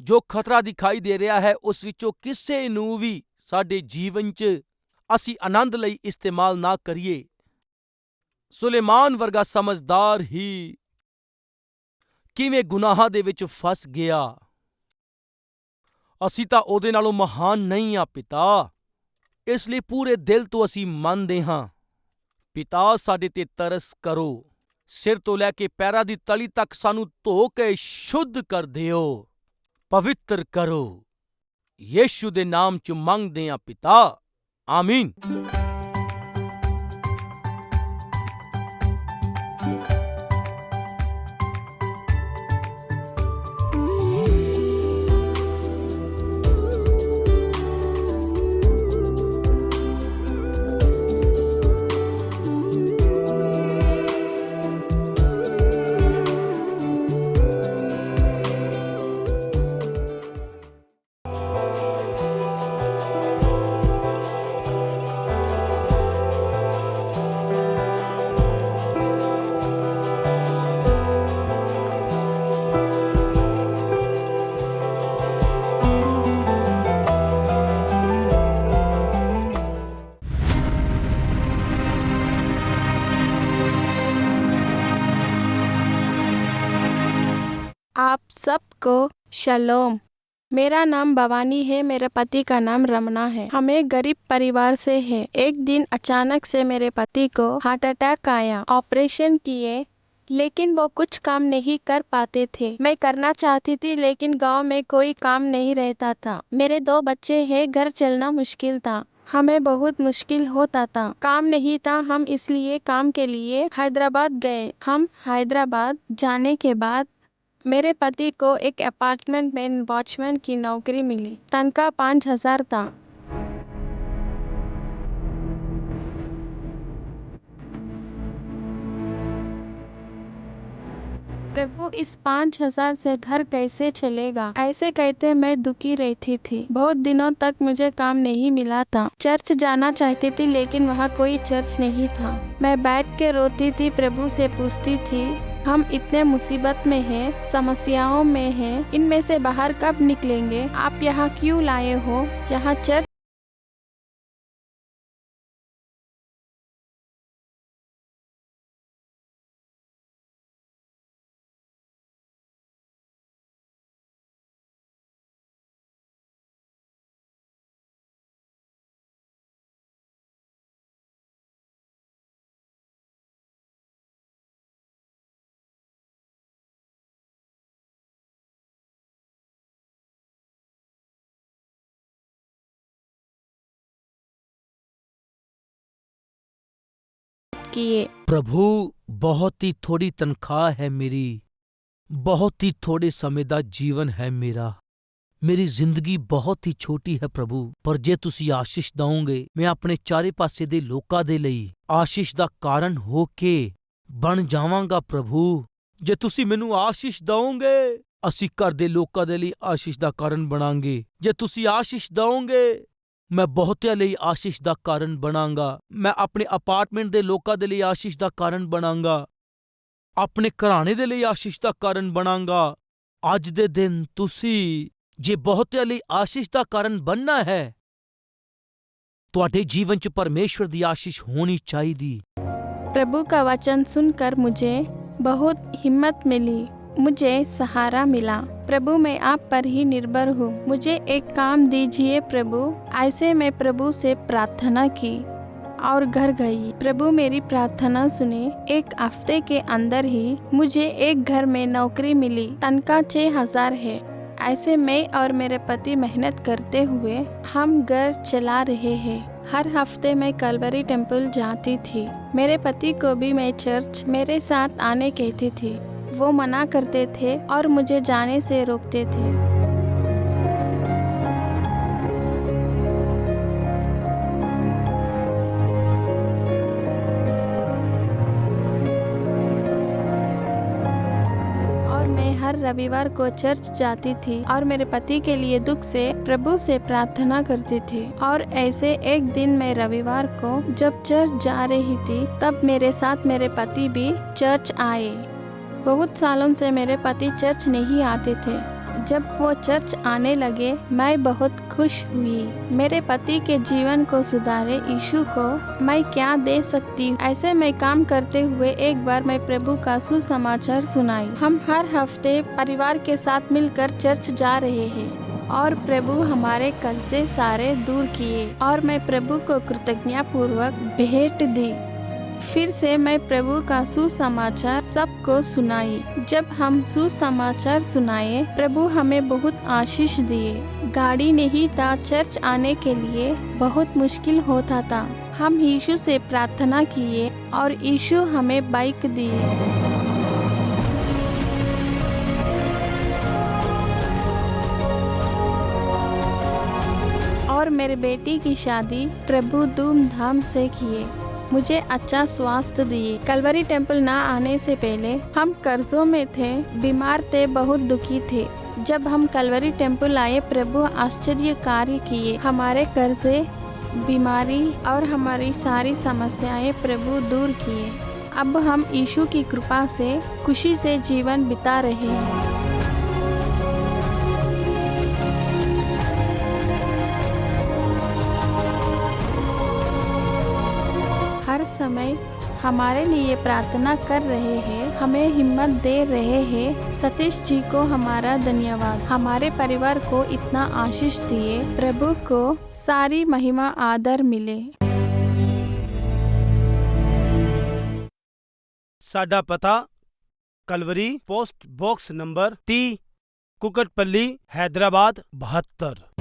ਜੋ ਖਤਰਾ ਦਿਖਾਈ ਦੇ ਰਿਹਾ ਹੈ, ਉਸ ਵਿੱਚੋਂ ਕਿਸੇ ਨੂੰ ਵੀ ਸਾਡੇ ਜੀਵਨ 'ਚ ਅਸੀਂ ਆਨੰਦ ਲਈ ਇਸਤੇਮਾਲ ਨਾ ਕਰੀਏ। ਸੁਲੇਮਾਨ ਵਰਗਾ ਸਮਝਦਾਰ ਹੀ ਕਿਵੇਂ ਗੁਨਾਹਾਂ ਦੇ ਵਿੱਚ ਫਸ ਗਿਆ? ਅਸੀਂ ਤਾਂ ਉਹਦੇ ਨਾਲੋਂ ਮਹਾਨ ਨਹੀਂ ਆ ਪਿਤਾ। ਇਸ ਲਈ ਪੂਰੇ ਦਿਲ ਤੋਂ ਅਸੀਂ ਮੰਨਦੇ ਹਾਂ। ਪਿਤਾ, ਸਾਡੇ ਤੇ ਤਰਸ ਕਰੋ। ਸਿਰ ਤੋਂ ਲੈ ਕੇ ਪੈਰਾਂ ਦੀ ਤਲੀ ਤੱਕ ਸਾਨੂੰ ਧੋ ਕੇ ਸ਼ੁੱਧ ਕਰ ਦਿਓ। ਪਵਿੱਤਰ ਕਰੋ। ਯੀਸ਼ੂ ਦੇ ਨਾਮ ਚ ਮੰਗਦੇ ਆ ਪਿਤਾ। ਆਮੀਨ। शलोम मेरा नाम भवानी है, मेरे पति का नाम रमना है। हम गरीब परिवार से हैं। एक दिन अचानक से मेरे पति को हार्ट अटैक आया, ऑपरेशन किए, लेकिन वो कुछ काम नहीं कर पाते थे। मैं करना चाहती थी, लेकिन गाँव में कोई काम नहीं रहता था। मेरे दो बच्चे हैं, घर चलना मुश्किल था। हमें बहुत मुश्किल होता था। काम नहीं था, हम इसलिए काम के लिए हैदराबाद गए। हम हैदराबाद जाने के बाद मेरे पति को एक अपार्टमेंट में वॉचमैन की नौकरी मिली। तनख्वाह पाँच हज़ार था। प्रभु इस पाँच हज़ार से घर कैसे चलेगा? ऐसे कहते मैं दुखी रहती थी। बहुत दिनों तक मुझे काम नहीं मिला था। चर्च जाना चाहती थी, लेकिन वहाँ कोई चर्च नहीं था। मैं बैठ के रोती थी, प्रभु से पूछती थी हम इतने मुसीबत में हैं समस्याओं में हैं इनमें से बाहर कब निकलेंगे आप यहाँ क्यों लाए हो यहाँ चर्च किए ਪ੍ਰਭੂ, ਬਹੁਤ ਹੀ ਥੋੜੀ ਤਨਖਾਹ ਹੈ ਮੇਰੀ। ਬਹੁਤ ਹੀ ਥੋੜੇ ਸਮੇਂ ਦਾ ਜੀਵਨ ਹੈ ਮੇਰਾ। ਮੇਰੀ ਜ਼ਿੰਦਗੀ ਬਹੁਤ ਹੀ ਛੋਟੀ ਹੈ ਪ੍ਰਭੂ। ਪਰ ਜੇ ਤੁਸੀਂ ਆਸ਼ੀਸ਼ ਦਵੋਗੇ, ਮੈਂ ਆਪਣੇ ਚਾਰੇ ਪਾਸੇ ਦੇ ਲੋਕਾਂ ਦੇ ਲਈ ਆਸ਼ੀਸ਼ ਦਾ ਕਾਰਨ ਹੋ ਕੇ ਬਣ ਜਾਵਾਂਗਾ ਪ੍ਰਭੂ। ਜੇ ਤੁਸੀਂ ਮੈਨੂੰ ਆਸ਼ੀਸ਼ ਦਵੋਗੇ, ਅਸੀਂ ਘਰ ਦੇ ਲੋਕਾਂ ਦੇ ਲਈ ਆਸ਼ੀਸ਼ ਦਾ ਕਾਰਨ ਬਣਾਂਗੇ। ਜੇ ਤੁਸੀਂ ਆਸ਼ੀਸ਼ ਦਵੋਗੇ ਮੈਂ ਬਹੁਤਿਆਂ ਲਈ ਆਸ਼ੀਸ਼ ਦਾ ਕਾਰਨ ਬਣਾਂਗਾ ਮੈਂ ਆਪਣੇ ਅਪਾਰਟਮੈਂਟ ਦੇ ਲੋਕਾਂ ਦੇ ਲਈ ਆਸ਼ੀਸ਼ ਦਾ ਕਾਰਨ ਬਣਾਂਗਾ ਆਪਣੇ ਘਰਾਣੇ ਦੇ ਲਈ ਆਸ਼ੀਸ਼ ਦਾ ਕਾਰਨ ਬਣਾਂਗਾ ਅੱਜ ਦੇ ਦਿਨ ਤੁਸੀਂ ਜੇ ਬਹੁਤਿਆਂ ਲਈ ਆਸ਼ੀਸ਼ ਦਾ ਕਾਰਨ ਬਣਨਾ ਹੈ ਤੁਹਾਡੇ ਜੀਵਨ 'ਚ ਪਰਮੇਸ਼ਵਰ ਦੀ ਆਸ਼ੀਸ਼ ਹੋਣੀ ਚਾਹੀਦੀ प्रभु का वचन सुनकर मुझे बहुत हिम्मत मिली मुझे सहारा मिला। प्रभु, मैं आप पर ही निर्भर हूँ। मुझे एक काम दीजिए प्रभु। ऐसे मैं प्रभु से प्रार्थना की और घर गई। प्रभु, मेरी प्रार्थना सुने। एक हफ़्ते के अंदर ही मुझे एक घर में नौकरी मिली। तनख्वाह छः हज़ार है। ऐसे मैं और मेरे पति मेहनत करते हुए हम घर चला रहे हैं। हर हफ़्ते मैं कलवरी टेंपल जाती थी। मेरे पति को भी मैं चर्च मेरे साथ आने कहती थी। वो मना करते थे और मुझे जाने से रोकते थे। और मैं हर रविवार को चर्च जाती थी और मेरे पति के लिए दुख से, प्रभु से प्रार्थना करती थी। और ऐसे एक दिन मैं रविवार को जब चर्च जा रही थी, तब मेरे साथ मेरे पति भी चर्च आए। बहुत सालों से मेरे पति चर्च नहीं आते थे। जब वो चर्च आने लगे, मैं बहुत खुश हुई। मेरे पति के जीवन को सुधारे, यीशु को मैं क्या दे सकती हूँ? ऐसे मैं काम करते हुए एक बार मैं प्रभु का सुसमाचार सुनाई। हम हर हफ़्ते परिवार के साथ मिलकर चर्च जा रहे हैं और प्रभु हमारे कल से सारे दूर किए और मैं प्रभु को कृतज्ञता पूर्वक भेंट दी। फिर से मैं प्रभु का सुसमाचार सबको सुनाई। जब हम सुसमाचार सुनाए, प्रभु हमें बहुत आशीष दिए। गाड़ी नहीं था चर्च आने के लिए, बहुत मुश्किल होता था। हम यीशु से प्रार्थना किए और यीशु हमें बाइक दिए। और मेरे बेटी की शादी प्रभु धूमधाम से किए। मुझे अच्छा स्वास्थ्य दिए। कलवरी टेंपल ना आने से पहले हम कर्जों में थे, बीमार थे, बहुत दुखी थे। जब हम कलवरी टेंपल आए, प्रभु आश्चर्य कार्य किए। हमारे कर्जे, बीमारी और हमारी सारी समस्याएँ प्रभु दूर किए। अब हम यीशु की कृपा से खुशी से जीवन बिता रहे हैं। समय हमारे लिए प्रार्थना कर रहे हैं, हमें हिम्मत दे रहे हैं। सतीश जी को हमारा धन्यवाद। हमारे परिवार को इतना आशीष दिए, प्रभु को सारी महिमा, आदर मिले। साडा पता, कलवरी पोस्ट बॉक्स नंबर ती, कुकटपल्ली, हैदराबाद बहत्तर।